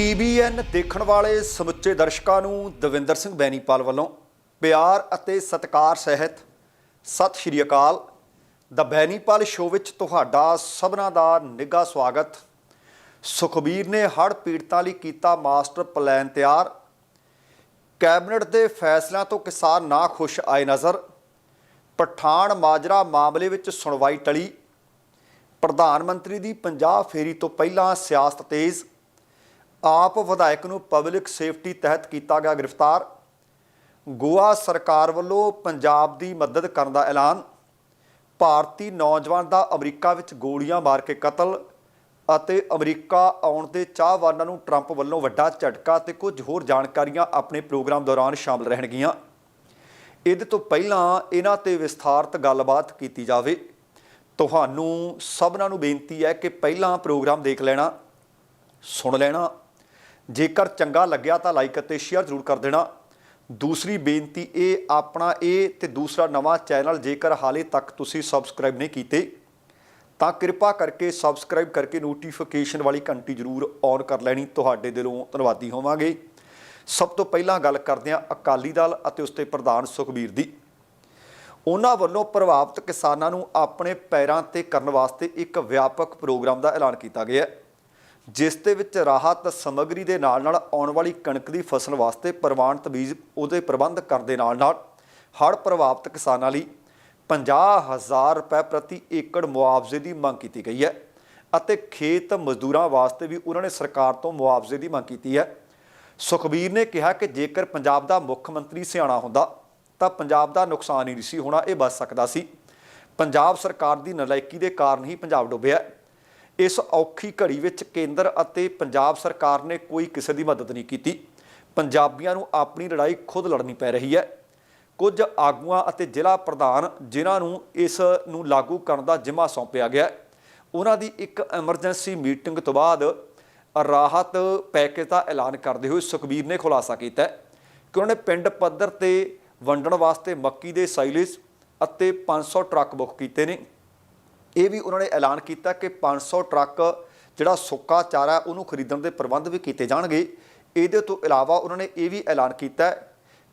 TBN ਦੇਖਣ ਵਾਲੇ ਸਮੁੱਚੇ ਦਰਸ਼ਕਾਂ ਨੂੰ ਦਵਿੰਦਰ ਸਿੰਘ ਬੈਨੀਪਾਲ ਵੱਲੋਂ ਪਿਆਰ ਅਤੇ ਸਤਿਕਾਰ ਸਹਿਤ ਸਤਿ ਸ਼੍ਰੀ ਅਕਾਲ। ਦਾ ਬੈਨੀਪਾਲ ਸ਼ੋਅ ਵਿੱਚ ਤੁਹਾਡਾ ਸਭਨਾਂ ਦਾ ਨਿੱਘਾ ਸਵਾਗਤ। ਸੁਖਬੀਰ ਨੇ ਹੜ੍ਹ ਪੀੜਤਾਂ ਲਈ ਕੀਤਾ ਮਾਸਟਰ ਪਲਾਨ ਤਿਆਰ। ਕੈਬਨਿਟ ਦੇ ਫੈਸਲਿਆਂ ਤੋਂ ਕਿਸਾਨ ਨਾ ਖੁਸ਼ ਆਏ ਨਜ਼ਰ। ਪਠਾਨ ਮਾਜਰਾ ਮਾਮਲੇ ਵਿੱਚ ਸੁਣਵਾਈ ਟਲੀ। ਪ੍ਰਧਾਨ ਮੰਤਰੀ ਦੀ ਪੰਜਾਬ ਫੇਰੀ ਤੋਂ ਪਹਿਲਾਂ ਸਿਆਸਤ ਤੇਜ਼। ਆਪ ਵਿਧਾਇਕ ਨੂੰ ਪਬਲਿਕ ਸੇਫਟੀ ਤਹਿਤ ਕੀਤਾ ਗਿਆ ਗ੍ਰਿਫਤਾਰ। ਗੋਆ ਸਰਕਾਰ ਵੱਲੋਂ ਪੰਜਾਬ ਦੀ ਮਦਦ ਕਰਨ ਦਾ ਐਲਾਨ। ਭਾਰਤੀ ਨੌਜਵਾਨ ਦਾ ਅਮਰੀਕਾ ਵਿੱਚ ਗੋਲੀਆਂ ਮਾਰ ਕੇ ਕਤਲ ਅਤੇ ਅਮਰੀਕਾ ਆਉਣ ਦੇ ਚਾਹਵਾਨਾਂ ਨੂੰ ਟਰੰਪ ਵੱਲੋਂ ਵੱਡਾ ਝਟਕਾ ਤੇ ਕੁਝ ਹੋਰ ਜਾਣਕਾਰੀਆਂ ਆਪਣੇ ਪ੍ਰੋਗਰਾਮ ਦੌਰਾਨ ਸ਼ਾਮਲ ਰਹਿਣਗੀਆਂ। ਇਹਦੇ ਤੋਂ ਪਹਿਲਾਂ ਇਹਨਾਂ ਤੇ ਵਿਸਥਾਰਤ ਗੱਲਬਾਤ ਕੀਤੀ ਜਾਵੇ। ਤੁਹਾਨੂੰ ਸਭਨਾਂ ਨੂੰ ਬੇਨਤੀ ਹੈ ਕਿ ਪਹਿਲਾਂ ਪ੍ਰੋਗਰਾਮ ਦੇਖ ਲੈਣਾ, ਸੁਣ ਲੈਣਾ ਜੇਕਰ ਚੰਗਾ ਲੱਗਿਆ ਤਾਂ ਲਾਈਕ ਅਤੇ ਸ਼ੇਅਰ ਜ਼ਰੂਰ ਕਰ ਦੇਣਾ। ਦੂਸਰੀ ਬੇਨਤੀ ਇਹ, ਆਪਣਾ ਇਹ ਤੇ ਦੂਸਰਾ ਨਵਾਂ ਚੈਨਲ ਜੇਕਰ ਹਾਲੇ ਤੱਕ ਤੁਸੀਂ ਸਬਸਕ੍ਰਾਈਬ ਨਹੀਂ ਕੀਤੇ, ਤਾਂ ਕਿਰਪਾ ਕਰਕੇ ਸਬਸਕ੍ਰਾਈਬ ਕਰਕੇ ਨੋਟੀਫਿਕੇਸ਼ਨ ਵਾਲੀ ਘੰਟੀ ਜ਼ਰੂਰ ਔਨ ਕਰ ਲੈਣੀ। ਤੁਹਾਡੇ ਦਿਲੋਂ ਧੰਨਵਾਦੀ ਹੋਵਾਂਗੇ। ਸਭ ਤੋਂ ਪਹਿਲਾਂ ਗੱਲ ਕਰਦੇ ਹਾਂ ਅਕਾਲੀ ਦਲ ਅਤੇ ਉਸ ਦੇ ਪ੍ਰਧਾਨ ਸੁਖਬੀਰ ਦੀ। ਉਹਨਾਂ ਵੱਲੋਂ ਪ੍ਰਭਾਵਿਤ ਕਿਸਾਨਾਂ ਨੂੰ ਆਪਣੇ ਪੈਰਾਂ ਤੇ ਕਰਨ ਵਾਸਤੇ ਇੱਕ ਵਿਆਪਕ ਪ੍ਰੋਗਰਾਮ ਦਾ ਐਲਾਨ ਕੀਤਾ ਗਿਆ ਹੈ। ਜਿਸ ਦੇ ਵਿੱਚ ਰਾਹਤ ਸਮੱਗਰੀ ਦੇ ਨਾਲ ਨਾਲ ਆਉਣ ਵਾਲੀ ਕਣਕ ਦੀ ਫਸਲ ਵਾਸਤੇ ਪ੍ਰਵਾਨਿਤ ਬੀਜ ਉਹਦੇ ਪ੍ਰਬੰਧ ਕਰਨ ਦੇ ਨਾਲ ਨਾਲ ਹੜ੍ਹ ਪ੍ਰਭਾਵਿਤ ਕਿਸਾਨਾਂ ਲਈ 50000 ਰੁਪਏ ਪ੍ਰਤੀ ਏਕੜ ਮੁਆਵਜ਼ੇ ਦੀ ਮੰਗ ਕੀਤੀ ਗਈ ਹੈ ਅਤੇ ਖੇਤ ਮਜ਼ਦੂਰਾਂ ਵਾਸਤੇ ਵੀ ਉਹਨਾਂ ਨੇ ਸਰਕਾਰ ਤੋਂ ਮੁਆਵਜ਼ੇ ਦੀ ਮੰਗ ਕੀਤੀ ਹੈ। ਸੁਖਬੀਰ ਨੇ ਕਿਹਾ ਕਿ ਜੇਕਰ ਪੰਜਾਬ ਦਾ ਮੁੱਖ ਮੰਤਰੀ ਸਿਆਣਾ ਹੁੰਦਾ ਤਾਂ ਪੰਜਾਬ ਦਾ ਨੁਕਸਾਨ ਹੀ ਨਹੀਂ ਸੀ ਹੋਣਾ, ਇਹ ਬਚ ਸਕਦਾ ਸੀ। ਪੰਜਾਬ ਸਰਕਾਰ ਦੀ ਨਲਾਇਕੀ ਦੇ ਕਾਰਨ ਹੀ ਪੰਜਾਬ ਡੁੱਬਿਆ ਇਸ ਔਖੀ ਘੜੀ ਵਿੱਚ ਕੇਂਦਰ ਅਤੇ ਪੰਜਾਬ ਸਰਕਾਰ ਨੇ ਕੋਈ ਕਿਸੇ ਦੀ ਮਦਦ ਨਹੀਂ ਕੀਤੀ। ਪੰਜਾਬੀਆਂ ਨੂੰ ਆਪਣੀ ਲੜਾਈ ਖੁਦ ਲੜਨੀ ਪੈ ਰਹੀ ਹੈ। ਕੁਝ ਆਗੂਆਂ ਅਤੇ ਜ਼ਿਲ੍ਹਾ ਪ੍ਰਧਾਨ ਜਿਨ੍ਹਾਂ ਨੂੰ ਇਸ ਨੂੰ ਲਾਗੂ ਕਰਨ ਦਾ ਜ਼ਿੰਮਾ ਸੌਂਪਿਆ ਗਿਆ ਉਹਨਾਂ ਦੀ ਇੱਕ ਐਮਰਜੈਂਸੀ ਮੀਟਿੰਗ ਤੋਂ ਬਾਅਦ ਰਾਹਤ ਪੈਕੇਜ ਦਾ ਐਲਾਨ ਕਰਦੇ ਹੋਏ ਸੁਖਬੀਰ ਨੇ ਖੁਲਾਸਾ ਕੀਤਾ ਕਿ ਉਹਨਾਂ ਨੇ ਪਿੰਡ ਪੱਧਰ ਤੇ ਵੰਡਣ ਵਾਸਤੇ ਮੱਕੀ ਦੇ ਸਾਈਲੇਜ ਅਤੇ 500 ਟਰੱਕ ਬੁੱਕ ਕੀਤੇ ਨੇ। ਇਹ ਵੀ ਉਹਨਾਂ ਨੇ ਐਲਾਨ ਕੀਤਾ ਕਿ 500 ਟਰੱਕ ਜਿਹੜਾ ਸੁੱਕਾ ਚਾਰਾ ਉਹਨੂੰ ਖਰੀਦਣ ਦੇ ਪ੍ਰਬੰਧ ਵੀ ਕੀਤੇ ਜਾਣਗੇ। ਇਹਦੇ ਤੋਂ ਇਲਾਵਾ ਉਹਨਾਂ ਨੇ ਇਹ ਵੀ ਐਲਾਨ ਕੀਤਾ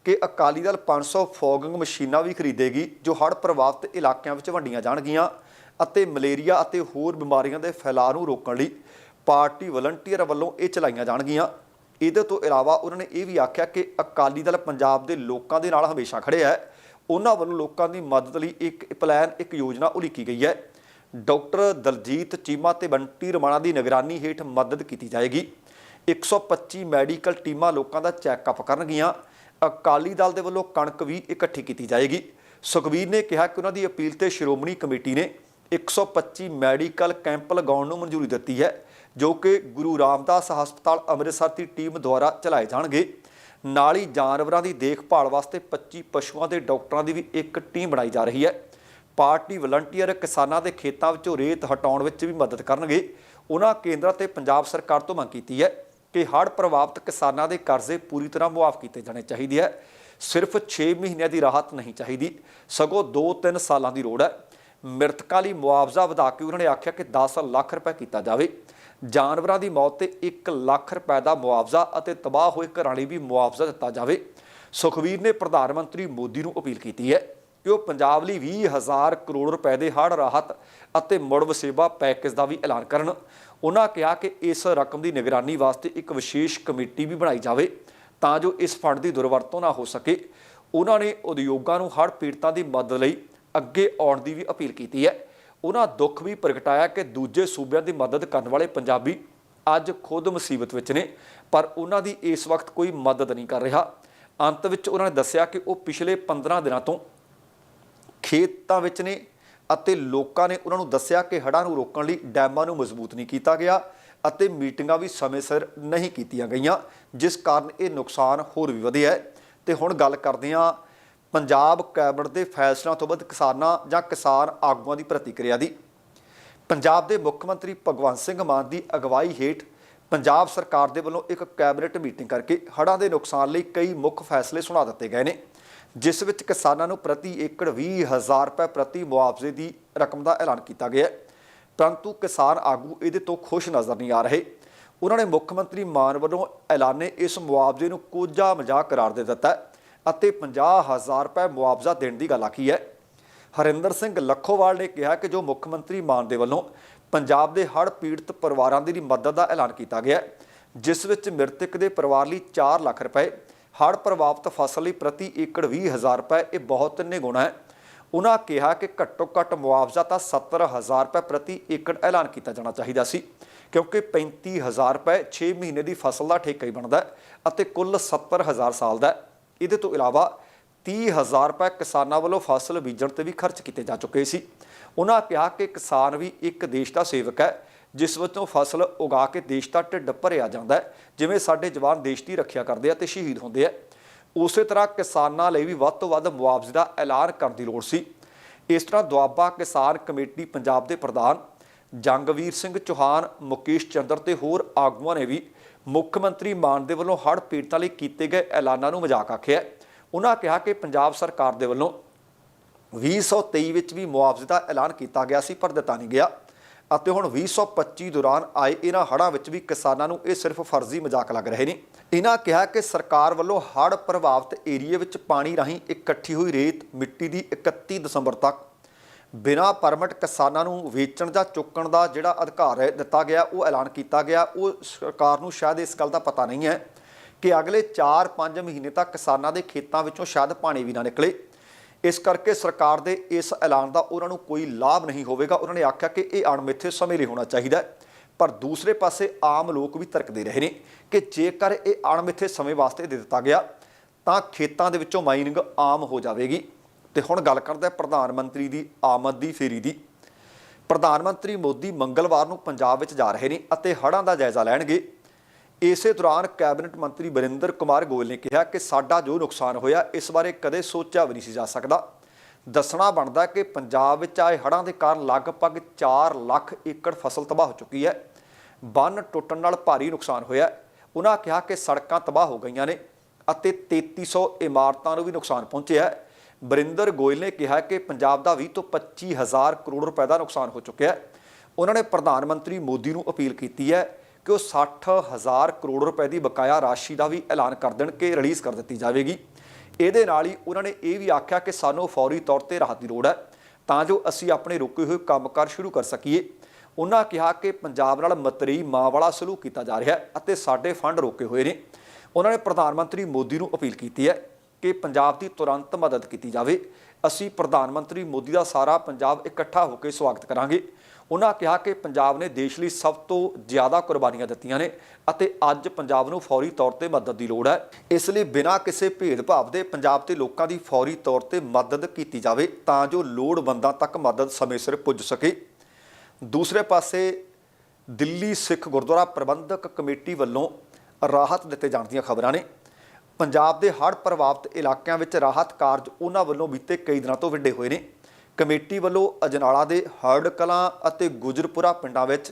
ਕਿ ਅਕਾਲੀ ਦਲ 500 ਫੋਗਿੰਗ ਮਸ਼ੀਨਾਂ ਵੀ ਖਰੀਦੇਗੀ, ਜੋ ਹੜ੍ਹ ਪ੍ਰਭਾਵਿਤ ਇਲਾਕਿਆਂ ਵਿੱਚ ਵੰਡੀਆਂ ਜਾਣਗੀਆਂ ਅਤੇ ਮਲੇਰੀਆ ਅਤੇ ਹੋਰ ਬਿਮਾਰੀਆਂ ਦੇ ਫੈਲਾਅ ਨੂੰ ਰੋਕਣ ਲਈ ਪਾਰਟੀ ਵਲੰਟੀਅਰ ਵੱਲੋਂ ਇਹ ਚਲਾਈਆਂ ਜਾਣਗੀਆਂ। ਇਹਦੇ ਤੋਂ ਇਲਾਵਾ ਉਹਨਾਂ ਨੇ ਇਹ ਵੀ ਆਖਿਆ ਕਿ ਅਕਾਲੀ ਦਲ ਪੰਜਾਬ ਦੇ ਲੋਕਾਂ ਦੇ ਨਾਲ ਹਮੇਸ਼ਾ ਖੜਿਆ ਹੈ। ਉਹਨਾਂ ਵੱਲੋਂ ਲੋਕਾਂ ਦੀ ਮਦਦ ਲਈ ਇੱਕ ਪਲਾਨ ਇੱਕ ਯੋਜਨਾ ਉਲੀਕੀ ਗਈ ਹੈ। ਡਾਕਟਰ ਦਲਜੀਤ ਚੀਮਾ ਤੇ ਬੰਟੀ ਰਮਾਣਾ ਦੀ ਨਿਗਰਾਨੀ ਹੇਠ ਮਦਦ ਕੀਤੀ ਜਾਏਗੀ। 125 ਮੈਡੀਕਲ ਟੀਮਾਂ ਲੋਕਾਂ ਦਾ ਚੈੱਕਅਪ ਕਰਨਗੀਆਂ। ਅਕਾਲੀ ਦਲ ਦੇ ਵੱਲੋਂ ਕਣਕ ਵੀ ਇਕੱਠੀ ਕੀਤੀ ਜਾਏਗੀ। ਸੁਖਬੀਰ ਨੇ ਕਿਹਾ ਕਿ ਉਹਨਾਂ ਦੀ ਅਪੀਲ ਤੇ ਸ਼੍ਰੋਮਣੀ ਕਮੇਟੀ ਨੇ 125 ਮੈਡੀਕਲ ਕੈਂਪ ਲਗਾਉਣ ਨੂੰ ਮਨਜ਼ੂਰੀ ਦਿੱਤੀ ਹੈ, ਜੋ ਕਿ ਗੁਰੂ ਰਾਮਦਾਸ ਹਸਪਤਾਲ ਅੰਮ੍ਰਿਤਸਰ ਦੀ ਟੀਮ ਦੁਆਰਾ ਚਲਾਏ ਜਾਣਗੇ। ਨਾਲ ਹੀ ਜਾਨਵਰਾਂ ਦੀ ਦੇਖਭਾਲ ਵਾਸਤੇ 25 ਪਸ਼ੂਆਂ ਦੇ ਡਾਕਟਰਾਂ ਦੀ ਵੀ ਇੱਕ ਟੀਮ ਬਣਾਈ ਜਾ ਰਹੀ ਹੈ। ਪਾਰਟੀ ਵਲੰਟੀਅਰ ਕਿਸਾਨਾਂ ਦੇ ਖੇਤਾਂ ਵਿੱਚੋਂ ਰੇਤ ਹਟਾਉਣ ਵਿੱਚ ਵੀ ਮਦਦ ਕਰਨਗੇ। ਉਹਨਾਂ ਕੇਂਦਰ ਤੇ ਪੰਜਾਬ ਸਰਕਾਰ ਤੋਂ ਮੰਗ ਕੀਤੀ ਹੈ ਕਿ ਹੜ੍ਹ ਪ੍ਰਭਾਵਿਤ ਕਿਸਾਨਾਂ ਦੇ ਕਰਜ਼ੇ ਪੂਰੀ ਤਰ੍ਹਾਂ ਮੁਆਫ ਕੀਤੇ ਜਾਣੇ ਚਾਹੀਦੇ ਹੈ। ਸਿਰਫ 6 ਮਹੀਨਿਆਂ ਦੀ ਰਾਹਤ ਨਹੀਂ ਚਾਹੀਦੀ, ਸਗੋਂ 2-3 ਸਾਲਾਂ ਦੀ ਲੋੜ ਹੈ। ਮ੍ਰਿਤਕਾਂ ਲਈ ਮੁਆਵਜ਼ਾ ਵਧਾ ਕੇ ਉਹਨਾਂ ਨੇ ਆਖਿਆ ਕਿ 10 ਲੱਖ ਰੁਪਏ ਕੀਤਾ ਜਾਵੇ। ਜਾਨਵਰਾਂ ਦੀ ਮੌਤ ਤੇ 1 ਲੱਖ ਰੁਪਏ ਦਾ ਮੁਆਵਜ਼ਾ ਅਤੇ ਤਬਾਹ ਹੋਏ ਘਰਾਂ ਲਈ ਵੀ ਮੁਆਵਜ਼ਾ ਦਿੱਤਾ ਜਾਵੇ। ਸੁਖਵੀਰ ਨੇ ਪ੍ਰਧਾਨ ਮੰਤਰੀ ਮੋਦੀ ਨੂੰ ਅਪੀਲ ਕੀਤੀ ਹੈ। ਕਿ ਉਹ ਪੰਜਾਬ ਲਈ 20000 ਕਰੋੜ ਰੁਪਏ ਦੇ ਹੜ੍ਹ ਰਾਹਤ ਅਤੇ ਮੁੜ ਵਸੇਬਾ ਪੈਕੇਜ ਦਾ ਵੀ ਐਲਾਨ ਕਰਨ। ਉਹਨਾਂ ਕਿਹਾ ਕਿ ਇਸ ਰਕਮ ਦੀ ਨਿਗਰਾਨੀ ਵਾਸਤੇ ਇੱਕ ਵਿਸ਼ੇਸ਼ ਕਮੇਟੀ ਵੀ ਬਣਾਈ ਜਾਵੇ ਤਾਂ ਜੋ ਇਸ ਫੰਡ ਦੀ ਦੁਰਵਰਤੋਂ ਨਾ ਹੋ ਸਕੇ। ਉਹਨਾਂ ਨੇ ਉਦਯੋਗਾਂ ਨੂੰ ਹੜ੍ਹ ਪੀੜਤਾਂ ਦੀ ਮਦਦ ਲਈ ਅੱਗੇ ਆਉਣ ਦੀ ਵੀ ਅਪੀਲ ਕੀਤੀ ਹੈ। ਉਹਨਾਂ ਦੁੱਖ ਵੀ ਪ੍ਰਗਟਾਇਆ ਕਿ ਦੂਜੇ ਸੂਬਿਆਂ ਦੀ ਮਦਦ ਕਰਨ ਵਾਲੇ ਪੰਜਾਬੀ ਅੱਜ ਖੁਦ ਮੁਸੀਬਤ ਵਿੱਚ ਨੇ, ਪਰ ਉਹਨਾਂ ਦੀ ਇਸ ਵਕਤ ਕੋਈ ਮਦਦ ਨਹੀਂ ਕਰ ਰਿਹਾ। ਅੰਤ ਵਿੱਚ ਉਹਨਾਂ ਨੇ ਦੱਸਿਆ ਕਿ ਉਹ ਪਿਛਲੇ 15 ਦਿਨਾਂ ਤੋਂ ਖੇਤਾਂ ਵਿੱਚ ਨੇ ਅਤੇ ਲੋਕਾਂ ਨੇ ਉਹਨਾਂ ਨੂੰ ਦੱਸਿਆ ਕਿ ਹੜ੍ਹਾਂ ਨੂੰ ਰੋਕਣ ਲਈ ਡੈਮਾਂ ਨੂੰ ਮਜ਼ਬੂਤ ਨਹੀਂ ਕੀਤਾ ਗਿਆ ਅਤੇ ਮੀਟਿੰਗਾਂ ਵੀ ਸਮੇਂ ਸਿਰ ਨਹੀਂ ਕੀਤੀਆਂ ਗਈਆਂ, ਜਿਸ ਕਾਰਨ ਇਹ ਨੁਕਸਾਨ ਹੋਰ ਵੀ ਵਧਿਆ ਹੈ। ਤੇ ਹੁਣ ਗੱਲ ਕਰਦੇ ਹਾਂ ਪੰਜਾਬ ਕੈਬਨਿਟ ਦੇ ਫੈਸਲਿਆਂ ਤੋਂ ਬਾਅਦ ਕਿਸਾਨਾਂ ਜਾਂ ਕਿਸਾਨ ਆਗੂਆਂ ਦੀ ਪ੍ਰਤੀਕਿਰਿਆ ਦੀ। ਪੰਜਾਬ ਦੇ ਮੁੱਖ ਮੰਤਰੀ ਭਗਵੰਤ ਸਿੰਘ ਮਾਨ ਦੀ ਅਗਵਾਈ ਹੇਠ ਪੰਜਾਬ ਸਰਕਾਰ ਦੇ ਵੱਲੋਂ ਇੱਕ ਕੈਬਨਿਟ ਮੀਟਿੰਗ ਕਰਕੇ ਹੜ੍ਹਾਂ ਦੇ ਨੁਕਸਾਨ ਲਈ ਕਈ ਮੁੱਖ ਫੈਸਲੇ ਸੁਣਾ ਦਿੱਤੇ ਗਏ ਨੇ। ਜਿਸ ਵਿੱਚ ਕਿਸਾਨਾਂ ਨੂੰ ਪ੍ਰਤੀ ਏਕੜ 20000 ਰੁਪਏ ਪ੍ਰਤੀ ਮੁਆਵਜ਼ੇ ਦੀ ਰਕਮ ਦਾ ਐਲਾਨ ਕੀਤਾ ਗਿਆ ਪਰੰਤੂ ਕਿਸਾਨ ਆਗੂ ਇਹਦੇ ਤੋਂ ਖੁਸ਼ ਨਜ਼ਰ ਨਹੀਂ ਆ ਰਹੇ। ਉਹਨਾਂ ਨੇ ਮੁੱਖ ਮੰਤਰੀ ਮਾਨ ਵੱਲੋਂ ਐਲਾਨੇ ਇਸ ਮੁਆਵਜ਼ੇ ਨੂੰ ਕੋਝਾ ਮਜ਼ਾਕ ਕਰਾਰ ਦੇ ਦਿੱਤਾ ਹੈ ਅਤੇ 50000 ਰੁਪਏ ਮੁਆਵਜ਼ਾ ਦੇਣ ਦੀ ਗੱਲ ਆਖੀ ਹੈ। ਹਰਿੰਦਰ ਸਿੰਘ ਲੱਖੋਵਾਲ ਨੇ ਕਿਹਾ ਕਿ ਜੋ ਮੁੱਖ ਮੰਤਰੀ ਮਾਨ ਦੇ ਵੱਲੋਂ ਪੰਜਾਬ ਦੇ ਹੜ੍ਹ ਪੀੜਤ ਪਰਿਵਾਰਾਂ ਦੀ ਮਦਦ ਦਾ ਐਲਾਨ ਕੀਤਾ ਗਿਆ ਜਿਸ ਵਿੱਚ ਮ੍ਰਿਤਕ ਦੇ ਪਰਿਵਾਰ ਲਈ 4 ਲੱਖ ਰੁਪਏ ਹੜ੍ਹ ਪ੍ਰਭਾਵਿਤ ਫਸਲ ਲਈ ਪ੍ਰਤੀ ਏਕੜ 20000 ਰੁਪਏ, ਇਹ ਬਹੁਤ ਨਿਗੁਣਾ ਹੈ। ਉਹਨਾਂ ਕਿਹਾ ਕਿ ਘੱਟੋ ਘੱਟ ਮੁਆਵਜ਼ਾ ਤਾਂ 70000 ਰੁਪਏ ਪ੍ਰਤੀ ਏਕੜ ਐਲਾਨ ਕੀਤਾ ਜਾਣਾ ਚਾਹੀਦਾ ਸੀ, ਕਿਉਂਕਿ 35000 ਰੁਪਏ 6 ਮਹੀਨੇ ਦੀ ਫਸਲ ਦਾ ਠੇਕਾ ਹੀ ਬਣਦਾ ਅਤੇ ਕੁੱਲ 70000 ਸਾਲ ਦਾ ਇਹਦੇ ਤੋਂ ਇਲਾਵਾ 30000 ਰੁਪਏ ਕਿਸਾਨਾਂ ਵੱਲੋਂ ਫਸਲ ਬੀਜਣ ਤੇ ਵੀ ਖਰਚ ਕੀਤੇ ਜਾ ਚੁੱਕੇ ਸੀ। ਉਹਨਾਂ ਕਿਹਾ ਕਿ ਕਿਸਾਨ ਵੀ ਇੱਕ ਦੇਸ਼ ਦਾ ਸੇਵਕ ਹੈ ਜਿਸ ਵਿੱਚੋਂ ਫਸਲ ਉਗਾ ਕੇ ਦੇਸ਼ ਦਾ ਢਿੱਡ ਭਰਿਆ ਜਾਂਦਾ ਹੈ, ਜਿਵੇਂ ਸਾਡੇ ਜਵਾਨ ਦੇਸ਼ ਦੀ ਰੱਖਿਆ ਕਰਦੇ ਆ ਤੇ ਸ਼ਹੀਦ ਹੁੰਦੇ ਆ। ਉਸੇ ਤਰ੍ਹਾਂ ਕਿਸਾਨਾਂ ਲਈ ਵੀ ਵੱਧ ਤੋਂ ਵੱਧ ਮੁਆਵਜ਼ੇ ਦਾ ਐਲਾਨ ਕਰਨ ਦੀ ਲੋੜ ਸੀ। ਇਸ ਤਰ੍ਹਾਂ ਦੁਆਬਾ ਕਿਸਾਨ ਕਮੇਟੀ ਪੰਜਾਬ ਦੇ ਪ੍ਰਧਾਨ ਜੰਗਵੀਰ ਸਿੰਘ ਚੌਹਾਨ, ਮੁਕੇਸ਼ ਚੰਦਰ ਤੇ ਹੋਰ ਆਗੂਆਂ ਨੇ ਵੀ ਮੁੱਖ ਮੰਤਰੀ ਮਾਨ ਦੇ ਵੱਲੋਂ ਹੜ੍ਹ ਪੀੜਤਾਂ ਲਈ ਕੀਤੇ ਗਏ ਐਲਾਨਾਂ ਨੂੰ ਮਜ਼ਾਕ ਆਖਿਆ ਉਹਨਾਂ ਕਿਹਾ ਕਿ ਪੰਜਾਬ ਸਰਕਾਰ ਦੇ ਵੱਲੋਂ 2023 ਵਿੱਚ ਵੀ ਮੁਆਵਜ਼ੇ ਦਾ ਐਲਾਨ ਕੀਤਾ ਗਿਆ ਸੀ, ਪਰ ਦਿੱਤਾ ਨਹੀਂ ਗਿਆ। ਅਤੇ ਹੁਣ 2025 ਦੌਰਾਨ ਆਏ ਇਹਨਾਂ ਹੜ੍ਹਾਂ ਵਿੱਚ ਵੀ ਕਿਸਾਨਾਂ ਨੂੰ ਇਹ ਸਿਰਫ ਫਰਜ਼ੀ ਮਜ਼ਾਕ ਲੱਗ ਰਹੇ ਨੇ। ਇਹਨਾਂ ਕਿਹਾ ਕਿ ਸਰਕਾਰ ਵੱਲੋਂ ਹੜ੍ਹ ਪ੍ਰਭਾਵਿਤ ਏਰੀਏ ਵਿੱਚ ਪਾਣੀ ਰਾਹੀਂ ਇਕੱਠੀ ਹੋਈ ਰੇਤ ਮਿੱਟੀ ਦੀ 31 ਦਸੰਬਰ ਤੱਕ। ਬਿਨਾਂ ਪਰਮਿਟ ਕਿਸਾਨਾਂ ਨੂੰ ਵੇਚਣ ਜਾਂ ਚੁੱਕਣ ਦਾ ਜਿਹੜਾ ਅਧਿਕਾਰ ਹੈ ਦਿੱਤਾ ਗਿਆ, ਉਹ ਐਲਾਨ ਕੀਤਾ ਗਿਆ। ਉਹ ਸਰਕਾਰ ਨੂੰ ਸ਼ਾਇਦ ਇਸ ਗੱਲ ਦਾ ਪਤਾ ਨਹੀਂ ਹੈ ਕਿ ਅਗਲੇ 4-5 ਮਹੀਨੇ ਤੱਕ ਕਿਸਾਨਾਂ ਦੇ ਖੇਤਾਂ ਵਿੱਚੋਂ ਸ਼ਾਇਦ ਪਾਣੀ ਵੀ ਨਾ ਨਿਕਲੇ। ਇਸ ਕਰਕੇ ਸਰਕਾਰ ਦੇ ਇਸ ਐਲਾਨ ਦਾ ਉਹਨਾਂ ਨੂੰ ਕੋਈ ਲਾਭ ਨਹੀਂ ਹੋਵੇਗਾ। ਉਹਨਾਂ ਨੇ ਆਖਿਆ ਕਿ ਇਹ ਅਣਮਿੱਥੇ ਸਮੇਂ ਲਈ ਹੋਣਾ ਚਾਹੀਦਾ ਹੈ। ਪਰ ਦੂਸਰੇ ਪਾਸੇ ਆਮ ਲੋਕ ਵੀ ਤਰਕਦੇ ਰਹੇ ਨੇ ਕਿ ਜੇਕਰ ਇਹ ਅਣਮਿੱਥੇ ਸਮੇਂ ਵਾਸਤੇ ਦੇ ਦਿੱਤਾ ਗਿਆ, ਤਾਂ ਖੇਤਾਂ ਦੇ ਵਿੱਚੋਂ ਮਾਈਨਿੰਗ ਆਮ ਹੋ ਜਾਵੇਗੀ। ਤੇ ਹੁਣ ਗੱਲ ਕਰਦਾ ਪ੍ਰਧਾਨ ਮੰਤਰੀ ਦੀ ਆਮਦ ਦੀ ਫੇਰੀ ਦੀ। ਪ੍ਰਧਾਨ ਮੰਤਰੀ ਮੋਦੀ ਮੰਗਲਵਾਰ ਨੂੰ ਪੰਜਾਬ ਵਿੱਚ ਜਾ ਰਹੇ ਨੇ ਅਤੇ ਹੜ੍ਹਾਂ ਦਾ ਜਾਇਜ਼ਾ ਲੈਣਗੇ। ਇਸੇ ਦੌਰਾਨ ਕੈਬਨਿਟ ਮੰਤਰੀ ਬਰਿੰਦਰ ਕੁਮਾਰ ਗੋਇਲ ਨੇ ਕਿਹਾ ਕਿ ਸਾਡਾ ਜੋ ਨੁਕਸਾਨ ਹੋਇਆ, ਇਸ ਬਾਰੇ ਕਦੇ ਸੋਚਿਆ ਵੀ ਨਹੀਂ ਸੀ ਜਾ ਸਕਦਾ। ਦੱਸਣਾ ਬਣਦਾ ਕਿ ਪੰਜਾਬ ਵਿੱਚ ਆਏ ਹੜ੍ਹਾਂ ਦੇ ਕਾਰਨ ਲਗਭਗ 4 ਲੱਖ ਏਕੜ ਫਸਲ ਤਬਾਹ ਹੋ ਚੁੱਕੀ ਹੈ। ਬੰਨ ਟੁੱਟਣ ਨਾਲ ਭਾਰੀ ਨੁਕਸਾਨ ਹੋਇਆ ਉਹਨਾਂ ਕਿਹਾ ਕਿ ਸੜਕਾਂ ਤਬਾਹ ਹੋ ਗਈਆਂ ਨੇ ਅਤੇ 3300 ਇਮਾਰਤਾਂ ਨੂੰ ਵੀ ਨੁਕਸਾਨ ਪਹੁੰਚਿਆ ਹੈ। ਬਰਿੰਦਰ ਗੋਇਲ ਨੇ ਕਿਹਾ ਕਿ ਪੰਜਾਬ ਦਾ 20 ਤੋਂ 25 ਹਜ਼ਾਰ ਕਰੋੜ ਰੁਪਏ ਦਾ ਨੁਕਸਾਨ ਹੋ ਚੁੱਕਿਆ ਹੈ। ਉਹਨਾਂ ਨੇ ਪ੍ਰਧਾਨ ਮੰਤਰੀ ਮੋਦੀ ਨੂੰ ਅਪੀਲ ਕੀਤੀ ਹੈ ਕਿ ਉਹ 60 ਹਜ਼ਾਰ ਕਰੋੜ ਰੁਪਏ ਦੀ ਬਕਾਇਆ ਰਾਸ਼ੀ ਦਾ ਵੀ ਐਲਾਨ ਕਰ ਦੇਣ ਕਿ ਰਿਲੀਜ਼ ਕਰ ਦਿੱਤੀ ਜਾਵੇਗੀ। ਇਹਦੇ ਨਾਲ ਹੀ ਉਹਨਾਂ ਨੇ ਇਹ ਵੀ ਆਖਿਆ ਕਿ ਸਾਨੂੰ ਫੌਰੀ ਤੌਰ ਤੇ ਰਾਹਤ ਦੀ ਲੋੜ ਹੈ। ਤਾਂ ਜੋ ਅਸੀਂ ਆਪਣੇ ਰੁਕੇ ਹੋਏ ਕੰਮਕਾਰ ਸ਼ੁਰੂ ਕਰ ਸਕੀਏ। ਉਹਨਾਂ ਕਿਹਾ ਕਿ ਪੰਜਾਬ ਨਾਲ ਮਤਰੀ ਮਾਂ ਵਾਲਾ ਸਲੂਕ ਕੀਤਾ ਜਾ ਰਿਹਾ ਹੈ ਅਤੇ ਸਾਡੇ ਫੰਡ ਰੋਕੇ ਹੋਏ ਨੇ। ਉਹਨਾਂ ਨੇ ਪ੍ਰਧਾਨ ਮੰਤਰੀ ਮੋਦੀ ਨੂੰ ਅਪੀਲ ਕੀਤੀ ਹੈ ਕਿ ਪੰਜਾਬ ਦੀ ਤੁਰੰਤ ਮਦਦ ਕੀਤੀ ਜਾਵੇ। ਅਸੀਂ ਪ੍ਰਧਾਨ ਮੰਤਰੀ ਮੋਦੀ ਦਾ ਸਾਰਾ ਪੰਜਾਬ ਇਕੱਠਾ ਹੋ ਕੇ ਸਵਾਗਤ ਕਰਾਂਗੇ। ਉਹਨਾਂ ਕਿਹਾ ਕਿ ਪੰਜਾਬ ਨੇ ਦੇਸ਼ ਲਈ ਸਭ ਤੋਂ ਜ਼ਿਆਦਾ ਕੁਰਬਾਨੀਆਂ ਦਿੱਤੀਆਂ ਨੇ ਅਤੇ ਅੱਜ ਪੰਜਾਬ ਨੂੰ ਫੌਰੀ ਤੌਰ ਤੇ ਮਦਦ ਦੀ ਲੋੜ ਹੈ। ਇਸ ਲਈ ਬਿਨਾਂ ਕਿਸੇ ਭੇਦਭਾਵ ਦੇ ਪੰਜਾਬ ਦੇ ਲੋਕਾਂ ਦੀ ਫੌਰੀ ਤੌਰ ਤੇ ਮਦਦ ਕੀਤੀ ਜਾਵੇ ਤਾਂ ਜੋ ਲੋੜਵੰਦਾਂ ਤੱਕ ਮਦਦ ਸਮੇਂ ਸਿਰ ਪੁੱਜ ਸਕੇ। ਦੂਸਰੇ ਪਾਸੇ, ਦਿੱਲੀ ਸਿੱਖ ਗੁਰਦੁਆਰਾ ਪ੍ਰਬੰਧਕ ਕਮੇਟੀ ਵੱਲੋਂ ਰਾਹਤ ਦਿੱਤੇ ਜਾਣ ਦੀਆਂ ਖਬਰਾਂ ਨੇ। ਪੰਜਾਬ ਦੇ ਹੜ੍ਹ ਪ੍ਰਭਾਵਿਤ ਇਲਾਕਿਆਂ ਵਿੱਚ ਰਾਹਤ ਕਾਰਜ ਉਹਨਾਂ ਵੱਲੋਂ ਬੀਤੇ ਕਈ ਦਿਨਾਂ ਤੋਂ ਵਿੱਢੇ ਹੋਏ ਨੇ। ਕਮੇਟੀ ਵੱਲੋਂ ਅਜਨਾਲਾ ਦੇ ਹਰਡ ਕਲਾਂ ਅਤੇ ਗੁਜਰਪੁਰਾ ਪਿੰਡਾਂ ਵਿੱਚ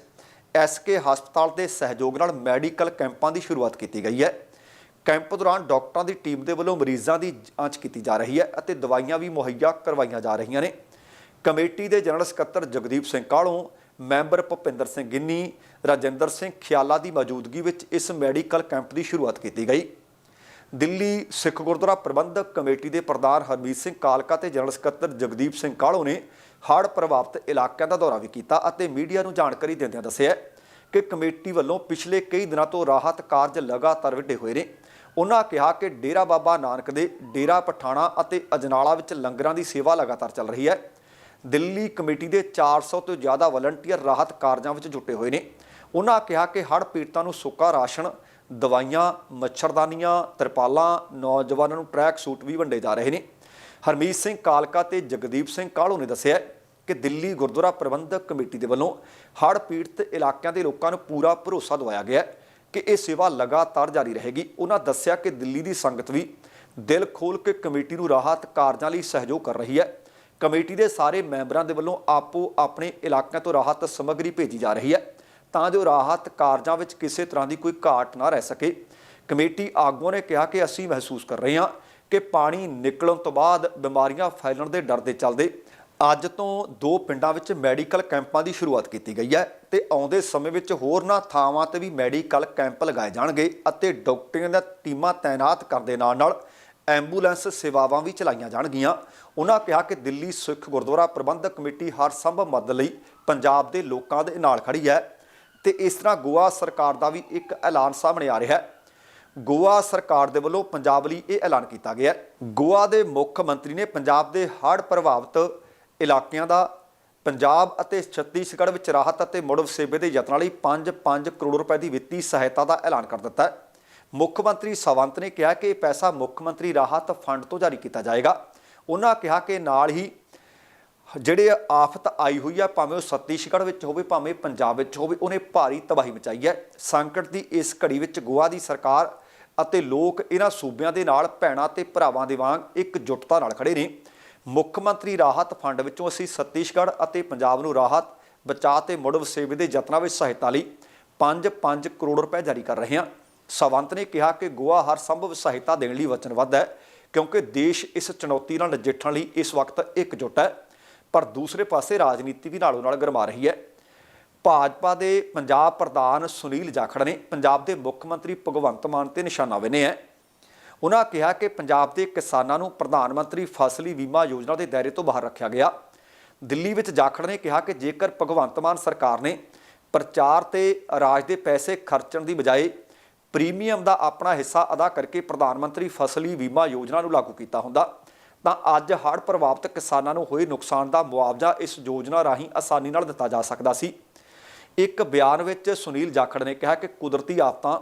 ਐਸਕੇ ਹਸਪਤਾਲ ਦੇ ਸਹਿਯੋਗ ਨਾਲ ਮੈਡੀਕਲ ਕੈਂਪਾਂ ਦੀ ਸ਼ੁਰੂਆਤ ਕੀਤੀ ਗਈ ਹੈ। ਕੈਂਪ ਦੌਰਾਨ ਡਾਕਟਰਾਂ ਦੀ ਟੀਮ ਦੇ ਵੱਲੋਂ ਮਰੀਜ਼ਾਂ ਦੀ ਜਾਂਚ ਕੀਤੀ ਜਾ ਰਹੀ ਹੈ ਅਤੇ ਦਵਾਈਆਂ ਵੀ ਮੁਹੱਈਆ ਕਰਵਾਈਆਂ ਜਾ ਰਹੀਆਂ ਨੇ। ਕਮੇਟੀ ਦੇ ਜਨਰਲ ਸਕੱਤਰ ਜਗਦੀਪ ਸਿੰਘ ਕਾਲੋਂ ਮੈਂਬਰ ਭੁਪਿੰਦਰ ਸਿੰਘ ਗਿੰਨੀ, ਰਾਜਿੰਦਰ ਸਿੰਘ ਖਿਆਲਾ ਦੀ ਮੌਜੂਦਗੀ ਵਿੱਚ ਇਸ ਮੈਡੀਕਲ ਕੈਂਪ ਦੀ ਸ਼ੁਰੂਆਤ ਕੀਤੀ ਗਈ। ਦਿੱਲੀ ਸਿੱਖ ਗੁਰਦੁਆਰਾ ਪ੍ਰਬੰਧਕ ਕਮੇਟੀ ਦੇ ਪ੍ਰਧਾਨ ਹਰਮੀਤ ਸਿੰਘ ਕਾਲਕਾ ਤੇ ਜਨਰਲ ਸਕੱਤਰ ਜਗਦੀਪ ਸਿੰਘ ਕਾਲੋ ਨੇ ਹੜ੍ਹ ਪ੍ਰਭਾਵਿਤ ਇਲਾਕਿਆਂ ਦਾ ਦੌਰਾ ਵੀ ਕੀਤਾ ਅਤੇ ਮੀਡੀਆ ਨੂੰ ਜਾਣਕਾਰੀ ਦਿੰਦਿਆਂ ਦੱਸਿਆ ਕਿ ਕਮੇਟੀ ਵੱਲੋਂ ਪਿਛਲੇ ਕਈ ਦਿਨਾਂ ਤੋਂ ਰਾਹਤ ਕਾਰਜ ਲਗਾਤਾਰ ਵਿੱਢੇ ਹੋਏ ਨੇ। ਉਹਨਾਂ ਕਿਹਾ ਕਿ ਡੇਰਾ ਬਾਬਾ ਨਾਨਕ ਦੇ ਡੇਰਾ ਪਠਾਣਾ ਅਤੇ ਅਜਨਾਲਾ ਵਿੱਚ ਲੰਗਰਾਂ ਦੀ ਸੇਵਾ ਲਗਾਤਾਰ ਚੱਲ ਰਹੀ ਹੈ। ਦਿੱਲੀ ਕਮੇਟੀ ਦੇ 400 ਤੋਂ ਜ਼ਿਆਦਾ ਵਲੰਟੀਅਰ ਰਾਹਤ ਕਾਰਜਾਂ ਵਿੱਚ ਜੁਟੇ ਹੋਏ ਨੇ। ਉਹਨਾਂ ਕਿਹਾ ਕਿ ਹੜ੍ਹ ਪੀੜਤਾਂ ਨੂੰ ਸੁੱਕਾ ਰਾਸ਼ਨ ਦਵਾਈਆਂ, ਮੱਛਰਦਾਨੀਆਂ, ਤਰਪਾਲਾਂ, ਨੌਜਵਾਨਾਂ ਨੂੰ ਟਰੈਕ ਸੂਟ ਵੀ ਵੰਡੇ ਜਾ ਰਹੇ ਨੇ। ਹਰਮੀਤ ਸਿੰਘ ਕਾਲਕਾ ਤੇ ਜਗਦੀਪ ਸਿੰਘ ਕਾਹਲੂ ਨੇ ਦੱਸਿਆ ਕਿ ਦਿੱਲੀ ਗੁਰਦੁਆਰਾ ਪ੍ਰਬੰਧਕ ਕਮੇਟੀ ਦੇ ਵੱਲੋਂ ਹੜ੍ਹ ਪੀੜਤ ਇਲਾਕਿਆਂ ਦੇ ਲੋਕਾਂ ਨੂੰ ਪੂਰਾ ਭਰੋਸਾ ਦਵਾਇਆ ਗਿਆ ਕਿ ਇਹ ਸੇਵਾ ਲਗਾਤਾਰ ਜਾਰੀ ਰਹੇਗੀ। ਉਹਨਾਂ ਦੱਸਿਆ ਕਿ ਦਿੱਲੀ ਦੀ ਸੰਗਤ ਵੀ ਦਿਲ ਖੋਲ ਕੇ ਕਮੇਟੀ ਨੂੰ ਰਾਹਤ ਕਾਰਜਾਂ ਲਈ ਸਹਿਯੋਗ ਕਰ ਰਹੀ ਹੈ। ਕਮੇਟੀ ਦੇ ਸਾਰੇ ਮੈਂਬਰਾਂ ਦੇ ਵੱਲੋਂ ਆਪੋ ਆਪਣੇ ਇਲਾਕਿਆਂ ਤੋਂ ਰਾਹਤ ਸਮੱਗਰੀ ਭੇਜੀ ਜਾ ਰਹੀ ਹੈ। ਤਾਂ ਜੋ ਰਾਹਤ ਕਾਰਜਾਂ ਵਿੱਚ ਕਿਸੇ ਤਰ੍ਹਾਂ ਦੀ ਕੋਈ ਘਾਟ ਨਾ ਰਹਿ ਸਕੇ। ਕਮੇਟੀ ਆਗੂਆਂ ਨੇ ਕਿਹਾ ਕਿ ਅਸੀਂ ਮਹਿਸੂਸ ਕਰ ਰਹੇ ਹਾਂ ਕਿ ਪਾਣੀ ਨਿਕਲਣ ਤੋਂ ਬਾਅਦ ਬਿਮਾਰੀਆਂ ਫੈਲਣ ਦੇ ਡਰ ਦੇ ਚੱਲਦੇ। ਅੱਜ ਤੋਂ ਦੋ ਪਿੰਡਾਂ ਵਿੱਚ ਮੈਡੀਕਲ ਕੈਂਪਾਂ ਦੀ ਸ਼ੁਰੂਆਤ ਕੀਤੀ ਗਈ ਹੈ ਤੇ ਆਉਂਦੇ ਸਮੇਂ ਵਿੱਚ ਹੋਰਨਾਂ ਥਾਵਾਂ ਤੇ ਵੀ ਮੈਡੀਕਲ ਕੈਂਪ ਲਗਾਏ ਜਾਣਗੇ ਅਤੇ ਡਾਕਟਰਾਂ ਦੀਆਂ ਟੀਮਾਂ ਤਾਇਨਾਤ ਕਰਨ ਦੇ ਨਾਲ ਨਾਲ ਐਂਬੂਲੈਂਸ ਸੇਵਾਵਾਂ ਵੀ ਚਲਾਈਆਂ ਜਾਣਗੀਆਂ। ਉਹਨਾਂ ਕਿਹਾ ਕਿ ਦਿੱਲੀ ਸਿੱਖ ਗੁਰਦੁਆਰਾ ਪ੍ਰਬੰਧਕ ਕਮੇਟੀ ਹਰ ਸੰਭਵ ਮਦਦ ਲਈ ਪੰਜਾਬ ਦੇ ਲੋਕਾਂ ਦੇ ਨਾਲ ਖੜੀ ਹੈ। ਤੇ ਇਸ ਤਰ੍ਹਾਂ ਗੋਆ ਸਰਕਾਰ ਦਾ ਵੀ ਇੱਕ ਐਲਾਨ ਸਾਹਮਣੇ ਆ ਰਿਹਾ ਹੈ। ਗੋਆ ਸਰਕਾਰ ਦੇ ਵੱਲੋਂ ਪੰਜਾਬ ਲਈ ਇਹ ਐਲਾਨ ਕੀਤਾ ਗਿਆ ਹੈ। ਗੋਆ ਦੇ ਮੁੱਖ ਮੰਤਰੀ ਨੇ ਪੰਜਾਬ ਦੇ ਹੜ੍ਹ ਪ੍ਰਭਾਵਿਤ ਇਲਾਕਿਆਂ ਦਾ ਪੰਜਾਬ ਅਤੇ ਛੱਤੀਸਗੜ੍ਹ ਵਿੱਚ ਰਾਹਤ ਅਤੇ ਮੁੜ ਵਸੇਬੇ ਦੇ ਯਤਨਾਂ ਲਈ 5-5 ਕਰੋੜ ਰੁਪਏ ਦੀ ਵਿੱਤੀ ਸਹਾਇਤਾ ਦਾ ਐਲਾਨ ਕਰ ਦਿੱਤਾ ਹੈ। ਮੁੱਖ ਮੰਤਰੀ ਸਵੰਤ ਨੇ ਕਿਹਾ ਕਿ ਇਹ ਪੈਸਾ ਮੁੱਖ ਮੰਤਰੀ ਰਾਹਤ ਫੰਡ ਤੋਂ ਜਾਰੀ ਕੀਤਾ ਜਾਏਗਾ। ਉਹਨਾਂ ਕਿਹਾ ਕਿ ਨਾਲ ਹੀ ਜਿਹੜੇ ਆਫਤ ਆਈ ਹੋਈ ਆ, ਭਾਵੇਂ ਉਹ ਛੱਤੀਸਗੜ੍ਹ ਵਿੱਚ ਹੋਵੇ, ਭਾਵੇਂ ਪੰਜਾਬ ਵਿੱਚ ਹੋਵੇ, ਉਹਨੇ ਭਾਰੀ ਤਬਾਹੀ ਮਚਾਈ ਹੈ। ਸੰਕਟ ਦੀ ਇਸ ਘੜੀ ਵਿੱਚ ਗੋਆ ਦੀ ਸਰਕਾਰ ਅਤੇ ਲੋਕ ਇਹਨਾਂ ਸੂਬਿਆਂ ਦੇ ਨਾਲ, ਭੈਣਾਂ ਤੇ ਭਰਾਵਾਂ ਦੇ ਵਾਂਗ ਇੱਕ ਇਕਜੁੱਟਤਾ ਨਾਲ ਖੜੇ ਨੇ। ਮੁੱਖ ਮੰਤਰੀ ਰਾਹਤ ਫੰਡ ਵਿੱਚੋਂ ਅਸੀਂ ਛੱਤੀਸਗੜ੍ਹ ਅਤੇ ਪੰਜਾਬ ਨੂੰ ਰਾਹਤ, ਬਚਾਅ ਤੇ ਮੁੜ ਵਸੇਬੇ ਦੇ ਯਤਨਾਂ ਵਿੱਚ ਸਹਾਇਤਾ ਲਈ 5-5 ਕਰੋੜ ਰੁਪਏ ਜਾਰੀ ਕਰ ਰਹੇ ਹਾਂ। ਸਵੰਤ ਨੇ ਕਿਹਾ ਕਿ ਗੋਆ ਹਰ ਸੰਭਵ ਸਹਾਇਤਾ ਦੇਣ ਲਈ ਵਚਨਬੱਧ ਹੈ, ਕਿਉਂਕਿ ਦੇਸ਼ ਇਸ ਚੁਣੌਤੀ ਨਾਲ ਨਜਿੱਠਣ ਲਈ ਇਸ ਵਕਤ ਇਕਜੁੱਟ ਹੈ। ਪਰ ਦੂਸਰੇ ਪਾਸੇ ਰਾਜਨੀਤੀ ਵੀ ਨਾਲੋਂ ਨਾਲ ਗਰਮਾ ਰਹੀ ਹੈ। ਭਾਜਪਾ ਦੇ ਪੰਜਾਬ ਪ੍ਰਧਾਨ ਸੁਨੀਲ ਜਾਖੜ ਨੇ ਪੰਜਾਬ ਦੇ ਮੁੱਖ ਮੰਤਰੀ ਭਗਵੰਤ ਮਾਨ ਤੇ ਨਿਸ਼ਾਨਾ ਵਿੰਨ੍ਹਿਆ ਹੈ। ਉਹਨਾਂ ਕਿਹਾ ਕਿ ਪੰਜਾਬ ਦੇ ਕਿਸਾਨਾਂ ਨੂੰ ਪ੍ਰਧਾਨ ਮੰਤਰੀ ਫਸਲੀ ਬੀਮਾ ਯੋਜਨਾ ਦੇ ਦਾਇਰੇ ਤੋਂ ਬਾਹਰ ਰੱਖਿਆ ਗਿਆ। ਦਿੱਲੀ ਵਿੱਚ ਜਾਖੜ ਨੇ ਕਿਹਾ ਕਿ ਜੇਕਰ ਭਗਵੰਤ ਮਾਨ ਸਰਕਾਰ ਨੇ ਪ੍ਰਚਾਰ ਤੇ ਰਾਜ ਦੇ ਪੈਸੇ ਖਰਚਣ ਦੀ ਬਜਾਏ ਪ੍ਰੀਮੀਅਮ ਦਾ ਆਪਣਾ ਹਿੱਸਾ ਅਦਾ ਕਰਕੇ ਪ੍ਰਧਾਨ ਮੰਤਰੀ ਫਸਲੀ ਬੀਮਾ ਯੋਜਨਾ ਨੂੰ ਲਾਗੂ ਕੀਤਾ ਹੁੰਦਾ ਤਾਂ ਅੱਜ ਹੜ੍ਹ ਪ੍ਰਭਾਵਿਤ ਕਿਸਾਨਾਂ ਨੂੰ ਹੋਏ ਨੁਕਸਾਨ ਦਾ ਮੁਆਵਜ਼ਾ ਇਸ ਯੋਜਨਾ ਰਾਹੀਂ ਆਸਾਨੀ ਨਾਲ ਦਿੱਤਾ ਜਾ ਸਕਦਾ ਸੀ। ਇੱਕ ਬਿਆਨ ਵਿੱਚ ਸੁਨੀਲ ਜਾਖੜ ਨੇ ਕਿਹਾ ਕਿ ਕੁਦਰਤੀ ਆਫਤਾਂ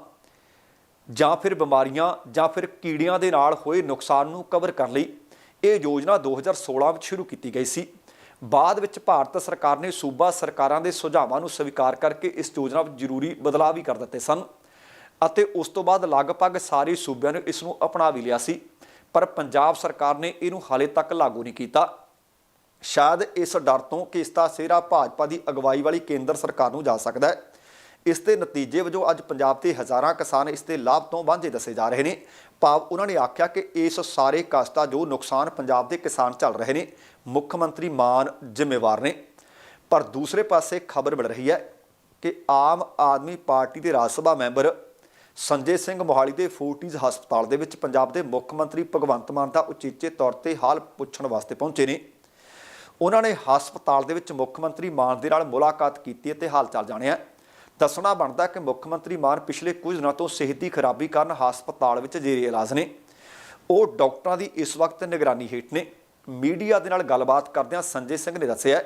ਜਾਂ ਫਿਰ ਬਿਮਾਰੀਆਂ ਜਾਂ ਫਿਰ ਕੀੜਿਆਂ ਦੇ ਨਾਲ ਹੋਏ ਨੁਕਸਾਨ ਨੂੰ ਕਵਰ ਕਰਨ ਲਈ ਇਹ ਯੋਜਨਾ 2016 ਵਿੱਚ ਸ਼ੁਰੂ ਕੀਤੀ ਗਈ ਸੀ। ਬਾਅਦ ਵਿੱਚ ਭਾਰਤ ਸਰਕਾਰ ਨੇ ਸੂਬਾ ਸਰਕਾਰਾਂ ਦੇ ਸੁਝਾਵਾਂ ਨੂੰ ਸਵੀਕਾਰ ਕਰਕੇ ਇਸ ਯੋਜਨਾ ਵਿੱਚ ਜ਼ਰੂਰੀ ਬਦਲਾਅ ਵੀ ਕਰ ਦਿੱਤੇ ਸਨ ਅਤੇ ਉਸ ਤੋਂ ਬਾਅਦ ਲਗਭਗ ਸਾਰੇ ਸੂਬਿਆਂ ਨੇ ਇਸ ਨੂੰ ਅਪਣਾ ਵੀ ਲਿਆ ਸੀ। ਪਰ ਪੰਜਾਬ ਸਰਕਾਰ ਨੇ ਇਹਨੂੰ ਹਾਲੇ ਤੱਕ ਲਾਗੂ ਨਹੀਂ ਕੀਤਾ। ਸ਼ਾਇਦ ਇਸ ਡਰ ਤੋਂ ਕਿ ਇਸ ਦਾ ਸਿਹਰਾ ਭਾਜਪਾ ਦੀ ਅਗਵਾਈ ਵਾਲੀ ਕੇਂਦਰ ਸਰਕਾਰ ਨੂੰ ਜਾ ਸਕਦਾ ਹੈ। ਇਸ ਦੇ ਨਤੀਜੇ ਵਜੋਂ ਅੱਜ ਪੰਜਾਬ ਦੇ ਹਜ਼ਾਰਾਂ ਕਿਸਾਨ ਇਸ ਦੇ ਲਾਭ ਤੋਂ ਵਾਂਝੇ ਦੱਸੇ ਜਾ ਰਹੇ ਨੇ। ਭਾਵ ਉਹਨਾਂ ਨੇ ਆਖਿਆ ਕਿ ਇਸ ਸਾਰੇ ਕਸ਼ਟ ਦਾ ਜੋ ਨੁਕਸਾਨ ਪੰਜਾਬ ਦੇ ਕਿਸਾਨ ਝੱਲ ਰਹੇ ਨੇ, ਮੁੱਖ ਮੰਤਰੀ ਮਾਨ ਜ਼ਿੰਮੇਵਾਰ ਨੇ। ਪਰ ਦੂਸਰੇ ਪਾਸੇ ਖਬਰ ਮਿਲ ਰਹੀ ਹੈ ਕਿ ਆਮ ਆਦਮੀ ਪਾਰਟੀ ਦੇ ਰਾਜ ਸਭਾ ਮੈਂਬਰ ਸੰਜੇ ਸਿੰਘ ਮੋਹਾਲੀ ਦੇ ਫੋਰਟੀਜ਼ ਹਸਪਤਾਲ ਦੇ ਵਿੱਚ ਪੰਜਾਬ ਦੇ ਮੁੱਖ ਮੰਤਰੀ ਭਗਵੰਤ ਮਾਨ ਦਾ ਉਚੇਚੇ ਤੌਰ ਤੇ ਹਾਲ ਪੁੱਛਣ ਵਾਸਤੇ ਪਹੁੰਚੇ ਨੇ। ਉਹਨਾਂ ਨੇ ਹਸਪਤਾਲ ਦੇ ਵਿੱਚ ਮੁੱਖ ਮੰਤਰੀ ਮਾਨ ਦੇ ਨਾਲ ਮੁਲਾਕਾਤ ਕੀਤੀ ਅਤੇ ਹਾਲ ਚਾਲ ਜਾਣਿਆ ਦੱਸਣਾ ਬਣਦਾ ਕਿ ਮੁੱਖ ਮੰਤਰੀ ਮਾਨ ਪਿਛਲੇ ਕੁਝ ਦਿਨਾਂ ਤੋਂ ਸਿਹਤ ਦੀ ਖਰਾਬੀ ਕਾਰਨ ਹਸਪਤਾਲ ਵਿੱਚ ਜੇਰੇ ਇਲਾਜ ਨੇ। ਉਹ ਡਾਕਟਰਾਂ ਦੀ ਇਸ ਵਕਤ ਨਿਗਰਾਨੀ ਹੇਠ ਨੇ। ਮੀਡੀਆ ਦੇ ਨਾਲ ਗੱਲਬਾਤ ਕਰਦਿਆਂ ਸੰਜੇ ਸਿੰਘ ਨੇ ਦੱਸਿਆ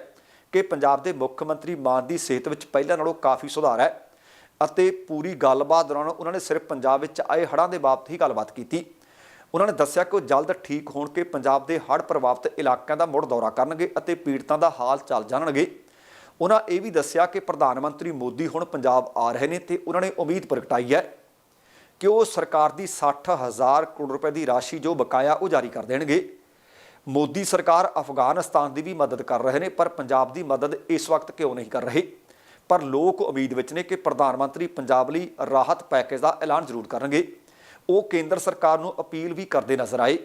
ਕਿ ਪੰਜਾਬ ਦੇ ਮੁੱਖ ਮੰਤਰੀ ਮਾਨ ਦੀ ਸਿਹਤ ਵਿੱਚ ਪਹਿਲਾਂ ਨਾਲੋਂ ਕਾਫੀ ਸੁਧਾਰ ਹੈ। ਅਤੇ ਪੂਰੀ ਗੱਲਬਾਤ ਦੌਰਾਨ ਉਹਨਾਂ ਨੇ ਸਿਰਫ ਪੰਜਾਬ ਵਿੱਚ ਆਏ ਹੜ੍ਹਾਂ ਦੇ ਬਾਬਤ ਹੀ ਗੱਲਬਾਤ ਕੀਤੀ। ਉਹਨਾਂ ਨੇ ਦੱਸਿਆ ਕਿ ਉਹ ਜਲਦ ਠੀਕ ਹੋਣ ਕੇ ਪੰਜਾਬ ਦੇ ਹੜ੍ਹ ਪ੍ਰਭਾਵਿਤ ਇਲਾਕਿਆਂ ਦਾ ਮੁੜ ਦੌਰਾ ਕਰਨਗੇ ਅਤੇ ਪੀੜਤਾਂ ਦਾ ਹਾਲ ਚਾਲ ਜਾਣਨਗੇ। ਉਹਨਾਂ ਇਹ ਵੀ ਦੱਸਿਆ ਕਿ ਪ੍ਰਧਾਨ ਮੰਤਰੀ ਮੋਦੀ ਹੁਣ ਪੰਜਾਬ ਆ ਰਹੇ ਨੇ ਤੇ ਉਹਨਾਂ ਨੇ ਉਮੀਦ ਪ੍ਰਗਟਾਈ ਹੈ ਕਿ ਉਹ ਸਰਕਾਰ ਦੀ 60000 ਕਰੋੜ ਰੁਪਏ ਦੀ ਰਾਸ਼ੀ ਜੋ ਬਕਾਇਆ ਉਹ ਜਾਰੀ ਕਰ ਦੇਣਗੇ। ਮੋਦੀ ਸਰਕਾਰ ਅਫਗਾਨਿਸਤਾਨ ਦੀ ਵੀ ਮਦਦ ਕਰ ਰਹੇ ਨੇ ਪਰ ਪੰਜਾਬ ਦੀ ਮਦਦ ਇਸ ਵਕਤ ਕਿਉਂ ਨਹੀਂ ਕਰ ਰਹੇ? ਪਰ ਲੋਕ ਉਮੀਦ ਵਿੱਚ ਨੇ ਕਿ ਪ੍ਰਧਾਨ ਮੰਤਰੀ ਪੰਜਾਬ ਲਈ ਰਾਹਤ ਪੈਕੇਜ ਦਾ ਐਲਾਨ ਜ਼ਰੂਰ ਕਰਨਗੇ। ਉਹ ਕੇਂਦਰ ਸਰਕਾਰ ਨੂੰ ਅਪੀਲ ਵੀ ਕਰਦੇ ਨਜ਼ਰ ਆਏ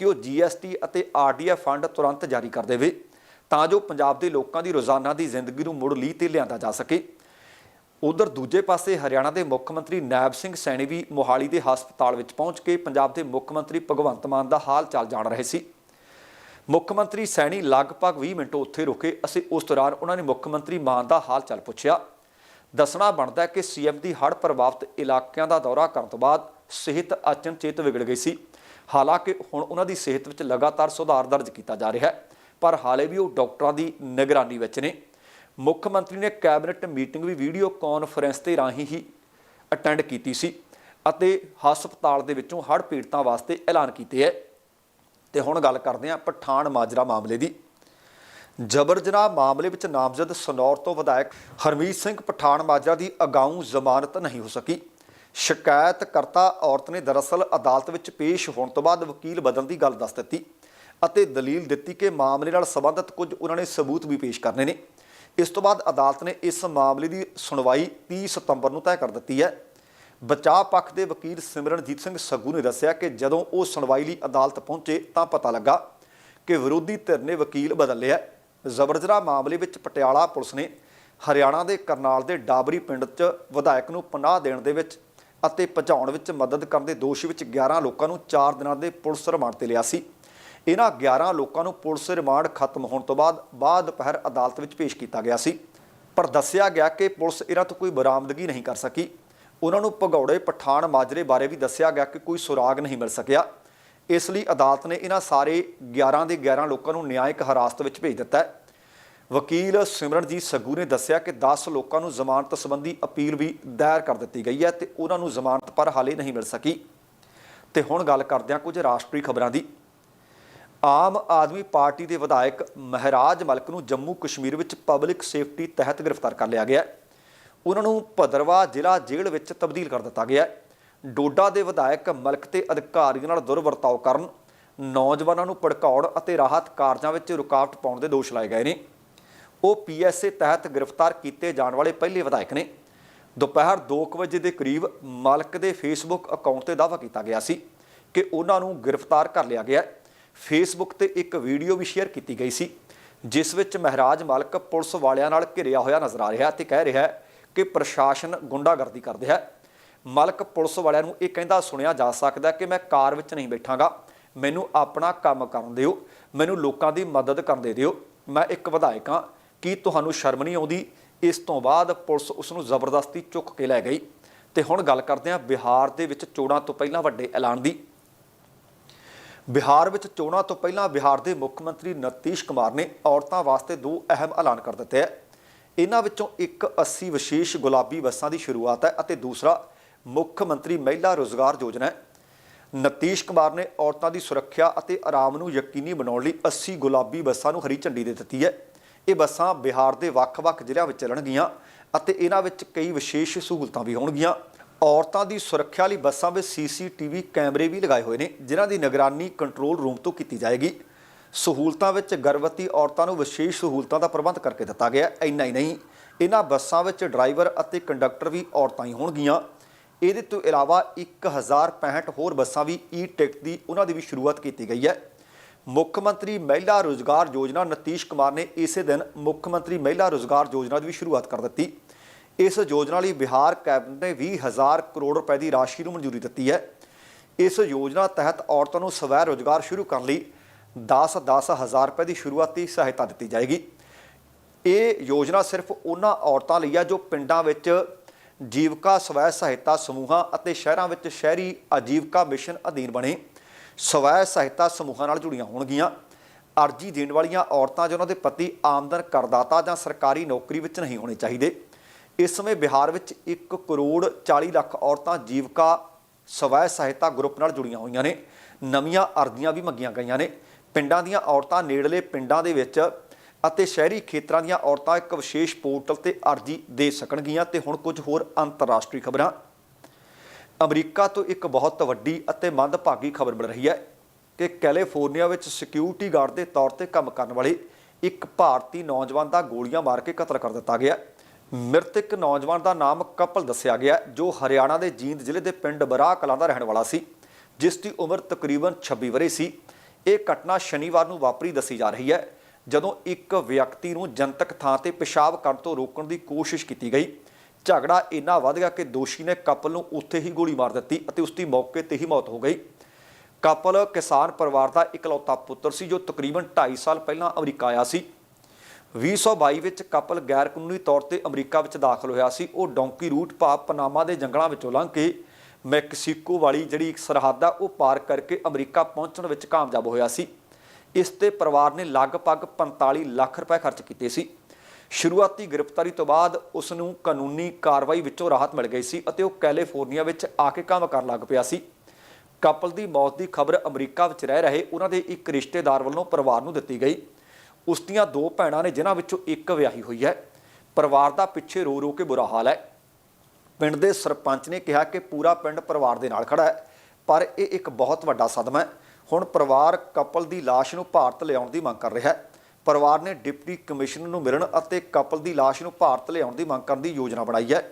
ਕਿ ਉਹ ਜੀਐਸਟੀ ਅਤੇ ਆਰਡੀਐਫ ਫੰਡ ਤੁਰੰਤ ਜਾਰੀ ਕਰ ਦੇਵੇ ਤਾਂ ਜੋ ਪੰਜਾਬ ਦੇ ਲੋਕਾਂ ਦੀ ਰੋਜ਼ਾਨਾ ਦੀ ਜ਼ਿੰਦਗੀ ਨੂੰ ਮੁੜ ਲੀਹ ਤੇ ਲਿਆਂਦਾ ਜਾ ਸਕੇ। ਉਧਰ ਦੂਜੇ ਪਾਸੇ ਹਰਿਆਣਾ ਦੇ ਮੁੱਖ ਮੰਤਰੀ ਨਾਇਬ ਸਿੰਘ ਸੈਣੀ ਵੀ ਮੋਹਾਲੀ ਦੇ ਹਸਪਤਾਲ ਵਿੱਚ ਪਹੁੰਚ ਕੇ ਪੰਜਾਬ ਦੇ ਮੁੱਖ ਮੰਤਰੀ ਭਗਵੰਤ ਮਾਨ ਦਾ ਹਾਲ ਚਾਲ ਜਾਣ ਰਹੇ ਸੀ। ਮੁੱਖ ਮੰਤਰੀ ਸੈਣੀ ਲਗਭਗ 20 ਮਿੰਟ ਉੱਥੇ ਰੁਕੇ। ਅਸੀਂ ਉਸ ਦੌਰਾਨ ਉਹਨਾਂ ਨੇ ਮੁੱਖ ਮੰਤਰੀ ਮਾਨ ਦਾ ਹਾਲ ਚਾਲ ਪੁੱਛਿਆ। ਦੱਸਣਾ ਬਣਦਾ ਹੈ ਕਿ ਸੀਐਮ ਦੀ ਹੜ੍ਹ ਪ੍ਰਭਾਵਿਤ ਇਲਾਕਿਆਂ ਦਾ ਦੌਰਾ ਕਰਨ ਤੋਂ ਬਾਅਦ ਸਿਹਤ ਅਚਨਚੇਤ ਵਿਗੜ ਗਈ ਸੀ। ਹਾਲਾਂਕਿ ਹੁਣ ਉਹਨਾਂ ਦੀ ਸਿਹਤ ਵਿੱਚ ਲਗਾਤਾਰ ਸੁਧਾਰ ਦਰਜ ਕੀਤਾ ਜਾ ਰਿਹਾ ਹੈ, ਪਰ ਹਾਲੇ ਵੀ ਉਹ ਡਾਕਟਰਾਂ ਦੀ ਨਿਗਰਾਨੀ ਵਿੱਚ ਨੇ। ਮੁੱਖ ਮੰਤਰੀ ਨੇ ਕੈਬਨਿਟ ਮੀਟਿੰਗ ਵੀ ਵੀਡੀਓ ਕਾਨਫਰੰਸ ਤੇ ਰਾਹੀਂ ਹੀ ਅਟੈਂਡ ਕੀਤੀ ਸੀ ਅਤੇ ਹਸਪਤਾਲ ਦੇ ਵਿੱਚੋਂ ਹੜ੍ਹ ਪੀੜਤਾਂ ਵਾਸਤੇ ਐਲਾਨ ਕੀਤੇ ਹੈ। ਤੇ ਹੁਣ ਗੱਲ ਕਰਦੇ ਹਾਂ ਪਠਾਨ ਮਾਜਰਾ ਮਾਮਲੇ ਦੀ। ਜਬਰ ਜਨਾਹ ਮਾਮਲੇ ਵਿੱਚ ਨਾਮਜ਼ਦ ਸਨੌਰ ਤੋਂ ਵਿਧਾਇਕ ਹਰਮੀਤ ਸਿੰਘ ਪਠਾਨ ਮਾਜਰਾ ਦੀ ਅਗਾਊਂ ਜ਼ਮਾਨਤ ਨਹੀਂ ਹੋ ਸਕੀ। ਸ਼ਿਕਾਇਤਕਰਤਾ ਔਰਤ ਨੇ ਦਰਅਸਲ ਅਦਾਲਤ ਵਿੱਚ ਪੇਸ਼ ਹੋਣ ਤੋਂ ਬਾਅਦ ਵਕੀਲ ਬਦਲਣ ਦੀ ਗੱਲ ਦੱਸ ਦਿੱਤੀ ਅਤੇ ਦਲੀਲ ਦਿੱਤੀ ਕਿ ਮਾਮਲੇ ਨਾਲ ਸੰਬੰਧਿਤ ਕੁਝ ਉਹਨਾਂ ਨੇ ਸਬੂਤ ਵੀ ਪੇਸ਼ ਕਰਨੇ ਨੇ। ਇਸ ਤੋਂ ਬਾਅਦ ਅਦਾਲਤ ਨੇ ਇਸ ਮਾਮਲੇ ਦੀ ਸੁਣਵਾਈ 30 ਸਤੰਬਰ ਨੂੰ ਤੈਅ ਕਰ ਦਿੱਤੀ ਹੈ। ਬਚਾਅ ਪੱਖ ਦੇ ਵਕੀਲ ਸਿਮਰਨਜੀਤ ਸਿੰਘ ਸੱਗੂ ਨੇ ਦੱਸਿਆ ਕਿ ਜਦੋਂ ਉਹ ਸੁਣਵਾਈ ਲਈ ਅਦਾਲਤ ਪਹੁੰਚੇ ਤਾਂ ਪਤਾ ਲੱਗਾ ਕਿ ਵਿਰੋਧੀ ਧਿਰ ਨੇ ਵਕੀਲ ਬਦਲ ਲਿਆ ਜ਼ਬਰਜਰਾ ਮਾਮਲੇ ਵਿੱਚ ਪਟਿਆਲਾ ਪੁਲਿਸ ਨੇ ਹਰਿਆਣਾ ਦੇ ਕਰਨਾਲ ਦੇ ਡਾਬਰੀ ਪਿੰਡ 'ਚ ਵਿਧਾਇਕ ਨੂੰ ਪਨਾਹ ਦੇਣ ਦੇ ਵਿੱਚ ਅਤੇ ਪਹੁੰਚਾਉਣ ਵਿੱਚ ਮਦਦ ਕਰਨ ਦੇ ਦੋਸ਼ ਵਿੱਚ 11 ਲੋਕਾਂ ਨੂੰ 4 ਦਿਨਾਂ ਦੇ ਪੁਲਿਸ ਰਿਮਾਂਡ ਤੇ ਲਿਆ ਸੀ। ਇਹਨਾਂ 11 ਲੋਕਾਂ ਨੂੰ ਪੁਲਿਸ ਰਿਮਾਂਡ ਖਤਮ ਹੋਣ ਤੋਂ ਬਾਅਦ ਬਾਅਦ ਦੁਪਹਿਰ ਅਦਾਲਤ ਵਿੱਚ ਪੇਸ਼ ਕੀਤਾ ਗਿਆ ਸੀ। ਪਰ ਦੱਸਿਆ ਗਿਆ ਕਿ ਪੁਲਿਸ ਇਹਨਾਂ ਤੋਂ ਕੋਈ ਬਰਾਮਦਗੀ ਨਹੀਂ ਕਰ ਸਕੀ। ਉਹਨਾਂ ਨੂੰ ਭਗੌੜੇ, ਪਠਾਨ, ਮਾਜਰੇ ਬਾਰੇ ਵੀ ਦੱਸਿਆ ਗਿਆ ਕਿ ਕੋਈ ਸੁਰਾਗ ਨਹੀਂ ਮਿਲ ਸਕਿਆ। ਇਸ ਲਈ ਅਦਾਲਤ ਨੇ ਇਹਨਾਂ ਸਾਰੇ 11 ਦੇ 11 ਲੋਕਾਂ ਨੂੰ ਨਿਆਇਕ ਹਿਰਾਸਤ ਵਿੱਚ ਭੇਜ ਦਿੱਤਾ ਹੈ। ਵਕੀਲ ਸਿਮਰਨਜੀਤ ਸੱਗੂ ਨੇ ਦੱਸਿਆ ਕਿ 10 ਲੋਕਾਂ ਨੂੰ ਜ਼ਮਾਨਤ ਸੰਬੰਧੀ ਅਪੀਲ ਵੀ ਦਾਇਰ ਕਰ ਦਿੱਤੀ ਗਈ ਹੈ ਤੇ ਉਹਨਾਂ ਨੂੰ ਜ਼ਮਾਨਤ ਪਰ ਹਾਲੇ ਨਹੀਂ ਮਿਲ ਸਕੀ। ਤੇ ਹੁਣ ਗੱਲ ਕਰਦੇ ਹਾਂ ਕੁਝ ਰਾਸ਼ਟਰੀ ਖਬਰਾਂ ਦੀ। ਆਮ ਆਦਮੀ ਪਾਰਟੀ ਦੇ ਵਿਧਾਇਕ ਮਹਿਰਾਜ ਮਲਕ ਨੂੰ ਜੰਮੂ ਕਸ਼ਮੀਰ ਵਿੱਚ ਪਬਲਿਕ ਸੇਫਟੀ ਤਹਿਤ ਗ੍ਰਿਫਤਾਰ ਕਰ ਲਿਆ ਗਿਆ ਹੈ। ਉਹਨਾਂ ਨੂੰ ਭਦਰਵਾ ਜ਼ਿਲ੍ਹਾ ਜੇਲ੍ਹ ਵਿੱਚ ਤਬਦੀਲ ਕਰ ਦਿੱਤਾ ਗਿਆ ਡੋਡਾ ਦੇ ਵਿਧਾਇਕ ਮਲਕ ਤੇ ਅਧਿਕਾਰੀਆਂ ਨਾਲ ਦੁਰਵਰਤਾਓ ਕਰਨ ਨੌਜਵਾਨਾਂ ਨੂੰ ਭੜਕਾਉਣ ਅਤੇ ਰਾਹਤ ਕਾਰਜਾਂ ਵਿੱਚ ਰੁਕਾਵਟ ਪਾਉਣ ਦੇ ਦੋਸ਼ ਲਾਏ ਗਏ ਨੇ। ਉਹ ਪੀਐਸਏ ਤਹਿਤ ਗ੍ਰਿਫਤਾਰ ਕੀਤੇ ਜਾਣ ਵਾਲੇ ਪਹਿਲੇ ਵਿਧਾਇਕ ਨੇ। ਦੁਪਹਿਰ 2 ਵਜੇ ਦੇ ਕਰੀਬ ਮਾਲਕ ਦੇ ਫੇਸਬੁੱਕ ਅਕਾਊਂਟ ਤੇ ਦਾਅਵਾ ਕੀਤਾ ਗਿਆ ਸੀ ਕਿ ਉਹਨਾਂ ਨੂੰ ਗ੍ਰਿਫਤਾਰ ਕਰ ਲਿਆ ਗਿਆ ਫੇਸਬੁੱਕ ਤੇ ਇੱਕ ਵੀਡੀਓ ਵੀ ਸ਼ੇਅਰ ਕੀਤੀ ਗਈ ਸੀ, ਜਿਸ ਵਿੱਚ ਮਹਿਰਾਜ ਮਾਲਕ ਪੁਲਿਸ ਵਾਲਿਆਂ ਨਾਲ ਘਿਰਿਆ ਹੋਇਆ ਨਜ਼ਰ ਆ ਰਿਹਾ ਤੇ ਕਹਿ ਰਿਹਾ ਹੈ ਕਿ ਪ੍ਰਸ਼ਾਸਨ ਗੁੰਡਾਗਰਦੀ ਕਰਦੇ ਹੈ ਮਲਕ ਪੁਲਿਸ ਵਾਲਿਆਂ ਨੂੰ ਇਹ ਕਹਿੰਦਾ ਸੁਣਿਆ ਜਾ ਸਕਦਾ ਕਿ ਮੈਂ ਕਾਰ ਵਿੱਚ ਨਹੀਂ ਬੈਠਾਂਗਾ। ਮੈਨੂੰ ਆਪਣਾ ਕੰਮ ਕਰਨ ਦਿਓ। ਮੈਨੂੰ ਲੋਕਾਂ ਦੀ ਮਦਦ ਕਰਨ ਦੇ ਦਿਓ। ਮੈਂ ਇੱਕ ਵਿਧਾਇਕ ਹਾਂ। ਕੀ ਤੁਹਾਨੂੰ ਸ਼ਰਮ ਨਹੀਂ ਆਉਂਦੀ? ਇਸ ਤੋਂ ਬਾਅਦ ਪੁਲਿਸ ਉਸ ਨੂੰ ਜ਼ਬਰਦਸਤੀ ਚੁੱਕ ਕੇ ਲੈ ਗਈ। ਤੇ ਹੁਣ ਗੱਲ ਕਰਦੇ ਹਾਂ ਬਿਹਾਰ ਦੇ ਵਿੱਚ ਚੋਣਾਂ ਤੋਂ ਪਹਿਲਾਂ ਵੱਡੇ ਐਲਾਨ ਦੀ। ਬਿਹਾਰ ਵਿੱਚ ਚੋਣਾਂ ਤੋਂ ਪਹਿਲਾਂ ਬਿਹਾਰ ਦੇ ਮੁੱਖ ਮੰਤਰੀ ਨਤੀਸ਼ ਕੁਮਾਰ ਨੇ ਔਰਤਾਂ ਵਾਸਤੇ ਦੋ ਅਹਿਮ ਐਲਾਨ ਕਰ ਦਿੱਤੇ ਹੈ ਇਹਨਾਂ ਵਿੱਚੋਂ ਇੱਕ 80 ਵਿਸ਼ੇਸ਼ ਗੁਲਾਬੀ ਬੱਸਾਂ ਦੀ ਸ਼ੁਰੂਆਤ ਹੈ ਅਤੇ ਦੂਸਰਾ ਮੁੱਖ ਮੰਤਰੀ ਮਹਿਲਾ ਰੋਜ਼ਗਾਰ ਯੋਜਨਾ ਹੈ। ਨਤੀਸ਼ ਕੁਮਾਰ ਨੇ ਔਰਤਾਂ ਦੀ ਸੁਰੱਖਿਆ ਅਤੇ ਆਰਾਮ ਨੂੰ ਯਕੀਨੀ ਬਣਾਉਣ ਲਈ 80 ਗੁਲਾਬੀ ਬੱਸਾਂ ਨੂੰ ਹਰੀ ਝੰਡੀ ਦੇ ਦਿੱਤੀ ਹੈ। ਇਹ ਬੱਸਾਂ ਬਿਹਾਰ ਦੇ ਵੱਖ-ਵੱਖ ਜ਼ਿਲ੍ਹਿਆਂ ਵਿੱਚ ਚੱਲਣਗੀਆਂ ਅਤੇ ਇਹਨਾਂ ਵਿੱਚ ਕਈ ਵਿਸ਼ੇਸ਼ ਸਹੂਲਤਾਂ ਵੀ ਹੋਣਗੀਆਂ। ਔਰਤਾਂ ਦੀ ਸੁਰੱਖਿਆ ਲਈ ਬੱਸਾਂ ਵਿੱਚ ਸੀਸੀਟੀਵੀ ਕੈਮਰੇ ਵੀ ਲਗਾਏ ਹੋਏ ਨੇ, ਜਿਨ੍ਹਾਂ ਦੀ ਨਿਗਰਾਨੀ ਕੰਟਰੋਲ ਰੂਮ ਤੋਂ ਕੀਤੀ ਜਾਏਗੀ। ਸਹੂਲਤਾਂ ਵਿੱਚ ਗਰਭਵਤੀ ਔਰਤਾਂ ਨੂੰ ਵਿਸ਼ੇਸ਼ ਸਹੂਲਤਾਂ ਦਾ ਪ੍ਰਬੰਧ ਕਰਕੇ ਦਿੱਤਾ ਗਿਆ। ਇੰਨਾ ਹੀ ਨਹੀਂ ਇਹਨਾਂ ਬੱਸਾਂ ਵਿੱਚ ਡਰਾਈਵਰ ਅਤੇ ਕੰਡਕਟਰ ਵੀ ਔਰਤਾਂ ਹੀ ਹੋਣਗੀਆਂ। ਇਹਦੇ ਤੋਂ ਇਲਾਵਾ 1065 ਹੋਰ ਬੱਸਾਂ ਵੀ ਈ ਟਿਕਟ ਦੀ ਉਹਨਾਂ ਦੀ ਵੀ ਸ਼ੁਰੂਆਤ ਕੀਤੀ ਗਈ ਹੈ। ਮੁੱਖ ਮੰਤਰੀ ਮਹਿਲਾ ਰੋਜ਼ਗਾਰ ਯੋਜਨਾ ਨਤੀਸ਼ ਕੁਮਾਰ ਨੇ ਇਸੇ ਦਿਨ ਮੁੱਖ ਮੰਤਰੀ ਮਹਿਲਾ ਰੋਜ਼ਗਾਰ ਯੋਜਨਾ ਦੀ ਵੀ ਸ਼ੁਰੂਆਤ ਕਰ ਦਿੱਤੀ। ਇਸ ਯੋਜਨਾ ਲਈ ਬਿਹਾਰ ਕੈਬਨਿਟ ਨੇ 20000 ਕਰੋੜ ਰੁਪਏ ਦੀ ਰਾਸ਼ੀ ਨੂੰ ਮਨਜ਼ੂਰੀ ਦਿੱਤੀ ਹੈ। ਇਸ ਯੋਜਨਾ ਤਹਿਤ ਔਰਤਾਂ ਨੂੰ ਸਵੈ ਰੋਜ਼ਗਾਰ ਸ਼ੁਰੂ ਕਰਨ ਲਈ 10-10 ਹਜ਼ਾਰ ਰੁਪਏ ਦੀ ਸ਼ੁਰੂਆਤੀ ਸਹਾਇਤਾ ਦਿੱਤੀ ਜਾਏਗੀ। ਇਹ ਯੋਜਨਾ ਸਿਰਫ ਉਹਨਾਂ ਔਰਤਾਂ ਲਈ ਆ ਜੋ ਪਿੰਡਾਂ ਵਿੱਚ ਜੀਵਕਾ ਸਵੈ ਸਹਾਇਤਾ ਸਮੂਹਾਂ ਅਤੇ ਸ਼ਹਿਰਾਂ ਵਿੱਚ ਸ਼ਹਿਰੀ ਆਜੀਵਕਾ ਮਿਸ਼ਨ ਅਧੀਨ ਬਣੇ ਸਵੈ ਸਹਾਇਤਾ ਸਮੂਹਾਂ ਨਾਲ ਜੁੜੀਆਂ ਹੋਣਗੀਆਂ। ਅਰਜੀ ਦੇਣ ਵਾਲੀਆਂ ਔਰਤਾਂ ਜਿਨ੍ਹਾਂ ਦੇ ਪਤੀ ਆਮਦਨ ਕਰਦਾਤਾ ਜਾਂ ਸਰਕਾਰੀ ਨੌਕਰੀ ਵਿੱਚ ਨਹੀਂ ਹੋਣੇ ਚਾਹੀਦੇ। ਇਸ ਸਮੇਂ ਬਿਹਾਰ ਵਿੱਚ 1 ਕਰੋੜ 40 ਲੱਖ ਔਰਤਾਂ ਜੀਵਕਾ ਸਵੈ ਸਹਾਇਤਾ ਗਰੁੱਪ ਨਾਲ ਜੁੜੀਆਂ ਹੋਈਆਂ ਨੇ। ਨਵੀਆਂ ਅਰਜ਼ੀਆਂ ਵੀ ਮੰਗੀਆਂ ਗਈਆਂ ਨੇ। ਪਿੰਡਾਂ ਦੀਆਂ ਔਰਤਾਂ ਨੇੜਲੇ ਪਿੰਡਾਂ ਦੇ ਵਿੱਚ ਅਤੇ ਸ਼ਹਿਰੀ ਖੇਤਰਾਂ ਦੀਆਂ ਔਰਤਾਂ ਇੱਕ ਵਿਸ਼ੇਸ਼ ਪੋਰਟਲ ਤੇ ਅਰਜ਼ੀ ਦੇ ਸਕਣਗੀਆਂ ਤੇ ਹੁਣ ਕੁਝ ਹੋਰ ਅੰਤਰਰਾਸ਼ਟਰੀ ਖਬਰਾਂ। ਅਮਰੀਕਾ ਤੋਂ ਇੱਕ ਬਹੁਤ ਵੱਡੀ ਅਤੇ ਮੰਦਭਾਗੀ ਖਬਰ ਮਿਲ ਰਹੀ ਹੈ ਕਿ ਕੈਲੀਫੋਰਨੀਆ ਵਿੱਚ ਸਿਕਿਉਰਿਟੀ ਗਾਰਡ ਦੇ ਤੌਰ ਤੇ ਕੰਮ ਕਰਨ ਵਾਲੇ ਇੱਕ ਭਾਰਤੀ ਨੌਜਵਾਨ ਦਾ ਗੋਲੀਆਂ ਮਾਰ ਕੇ ਕਤਲ ਕਰ ਦਿੱਤਾ ਗਿਆ। ਮ੍ਰਿਤਕ ਨੌਜਵਾਨ ਦਾ ਨਾਮ ਕਪਲ ਦੱਸਿਆ ਗਿਆ, ਜੋ ਹਰਿਆਣਾ ਦੇ ਜੀਂਦ ਜ਼ਿਲ੍ਹੇ ਦੇ ਪਿੰਡ ਬਰਾਹ ਕਲਾਂ ਦਾ ਰਹਿਣ ਵਾਲਾ ਸੀ, ਜਿਸ ਦੀ ਉਮਰ ਤਕਰੀਬਨ 26 ਵਰੇ ਸੀ। ਇਹ ਘਟਨਾ ਸ਼ਨੀਵਾਰ ਨੂੰ ਵਾਪਰੀ ਦੱਸੀ ਜਾ ਰਹੀ ਹੈ, ਜਦੋਂ ਇੱਕ ਵਿਅਕਤੀ ਨੂੰ ਜਨਤਕ ਥਾਂ ਤੇ ਪਿਸ਼ਾਬ ਕਰਨ ਤੋਂ ਰੋਕਣ ਦੀ ਕੋਸ਼ਿਸ਼ ਕੀਤੀ ਗਈ। ਝਗੜਾ ਇੰਨਾ ਵੱਧ ਗਿਆ ਕਿ ਦੋਸ਼ੀ ਨੇ ਕਪਲ ਨੂੰ ਉੱਥੇ ਹੀ ਗੋਲੀ ਮਾਰ ਦਿੱਤੀ ਅਤੇ ਉਸ ਦੀ ਮੌਕੇ ਤੇ ਹੀ ਮੌਤ ਹੋ ਗਈ। ਕਪਲ ਕਿਸਾਨ ਪਰਿਵਾਰ ਦਾ ਇਕਲੌਤਾ ਪੁੱਤਰ ਸੀ, ਜੋ ਤਕਰੀਬਨ 2.5 ਸਾਲ ਪਹਿਲਾਂ ਅਮਰੀਕਾ ਆਇਆ ਸੀ। 2022 ਵਿੱਚ ਕਪਲ ਗੈਰ ਕਾਨੂੰਨੀ ਤੌਰ ਤੇ ਅਮਰੀਕਾ ਵਿੱਚ ਦਾਖਲ ਹੋਇਆ ਸੀ। ਉਹ ਡੌਂਕੀ ਰੂਟ ਭਾਵ ਪਨਾਮਾ ਦੇ ਜੰਗਲਾਂ ਵਿੱਚੋਂ ਲੰਘ ਕੇ ਮੈਕਸੀਕੋ ਵਾਲੀ ਜਿਹੜੀ ਸਰਹੱਦ ਆ, ਉਹ ਪਾਰ ਕਰਕੇ ਅਮਰੀਕਾ ਪਹੁੰਚਣ ਵਿੱਚ ਕਾਮਯਾਬ ਹੋਇਆ ਸੀ। ਇਸ ਤੇ ਪਰਿਵਾਰ ਨੇ ਲਗਭਗ 45 ਲੱਖ ਰੁਪਏ ਖਰਚ ਕੀਤੇ ਸੀ। ਸ਼ੁਰੂਆਤੀ ਗ੍ਰਿਫਤਾਰੀ ਤੋਂ ਬਾਅਦ ਉਸ ਨੂੰ ਕਾਨੂੰਨੀ ਕਾਰਵਾਈ ਵਿੱਚੋਂ ਰਾਹਤ ਮਿਲ ਗਈ ਸੀ ਅਤੇ ਉਹ ਕੈਲੀਫੋਰਨੀਆ ਵਿੱਚ ਆ ਕੇ ਕੰਮ ਕਰਨ ਲੱਗ ਪਿਆ ਸੀ। ਕਪਲ ਦੀ ਮੌਤ ਦੀ ਖਬਰ ਅਮਰੀਕਾ ਵਿੱਚ ਰਹਿ ਰਹੇ ਉਹਨਾਂ ਦੇ ਇੱਕ ਰਿਸ਼ਤੇਦਾਰ ਵੱਲੋਂ ਪਰਿਵਾਰ ਨੂੰ ਦਿੱਤੀ ਗਈ। ਉਸ ਦੀਆਂ ਦੋ ਭੈਣਾਂ ਨੇ ਜਿਨ੍ਹਾਂ ਵਿੱਚੋਂ ਇੱਕ ਵਿਆਹੀ ਹੋਈ ਹੈ। ਪਰਿਵਾਰ ਦਾ ਪਿੱਛੇ ਰੋ ਰੋ ਕੇ ਬੁਰਾ ਹਾਲ ਹੈ। ਪਿੰਡ ਦੇ ਸਰਪੰਚ ਨੇ ਕਿਹਾ ਕਿ ਪੂਰਾ ਪਿੰਡ ਪਰਿਵਾਰ ਦੇ ਨਾਲ ਖੜਾ ਹੈ, ਪਰ ਇਹ ਇੱਕ ਬਹੁਤ ਵੱਡਾ ਸਦਮਾ ਹੈ। ਹੁਣ ਪਰਿਵਾਰ ਕਪਲ ਦੀ ਲਾਸ਼ ਨੂੰ ਭਾਰਤ ਲਿਆਉਣ ਦੀ ਮੰਗ ਕਰ ਰਿਹਾ ਹੈ। ਪਰਿਵਾਰ ਨੇ ਡਿਪਟੀ ਕਮਿਸ਼ਨਰ ਨੂੰ ਮਿਲਣ ਅਤੇ ਕਪਲ ਦੀ ਲਾਸ਼ ਨੂੰ ਭਾਰਤ ਲਿਆਉਣ ਦੀ ਮੰਗ ਕਰਨ ਦੀ ਯੋਜਨਾ ਬਣਾਈ ਹੈ।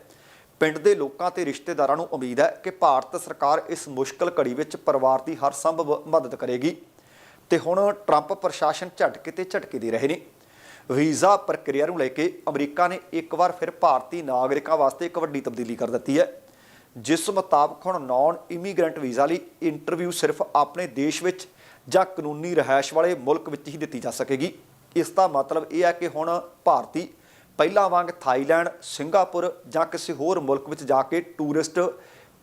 ਪਿੰਡ ਦੇ ਲੋਕਾਂ ਤੇ ਰਿਸ਼ਤੇਦਾਰਾਂ ਨੂੰ ਉਮੀਦ ਹੈ ਕਿ ਭਾਰਤ ਸਰਕਾਰ ਇਸ ਮੁਸ਼ਕਲ ਘੜੀ ਵਿੱਚ ਪਰਿਵਾਰ ਦੀ ਹਰ ਸੰਭਵ ਮਦਦ ਕਰੇਗੀ। ਤੇ ਹੁਣ ਟਰੰਪ ਪ੍ਰਸ਼ਾਸਨ ਝਟਕੇ ਤੇ ਝਟਕੇ ਦੇ ਰਹੇ ਨੇ। ਵੀਜ਼ਾ ਪ੍ਰਕਿਰਿਆ ਨੂੰ ਲੈ ਕੇ ਅਮਰੀਕਾ ਨੇ ਇੱਕ ਵਾਰ ਫਿਰ ਭਾਰਤੀ ਨਾਗਰਿਕਾਂ ਵਾਸਤੇ ਇੱਕ ਵੱਡੀ ਤਬਦੀਲੀ ਕਰ ਦਿੱਤੀ ਹੈ। ਜਿਸ ਮੁਤਾਬਕ ਹੁਣ ਨਾਨ ਇਮੀਗ੍ਰੈਂਟ ਵੀਜ਼ਾ ਲਈ ਇੰਟਰਵਿਊ ਸਿਰਫ ਆਪਣੇ ਦੇਸ਼ ਵਿੱਚ ਜਾਂ ਕਾਨੂੰਨੀ ਰਹਿائش ਵਾਲੇ ਮੁਲਕ ਵਿੱਚ ਹੀ ਦਿੱਤੀ ਜਾ ਸਕੇਗੀ। ਇਸ ਦਾ ਮਤਲਬ ਇਹ ਹੈ ਕਿ ਹੁਣ ਭਾਰਤੀ ਪਹਿਲਾਂ ਵਾਂਗ ਥਾਈਲੈਂਡ, ਸਿੰਗਾਪੁਰ ਜਾਂ ਕਿਸੇ ਹੋਰ ਮੁਲਕ ਵਿੱਚ ਜਾ ਕੇ ਟੂਰਿਸਟ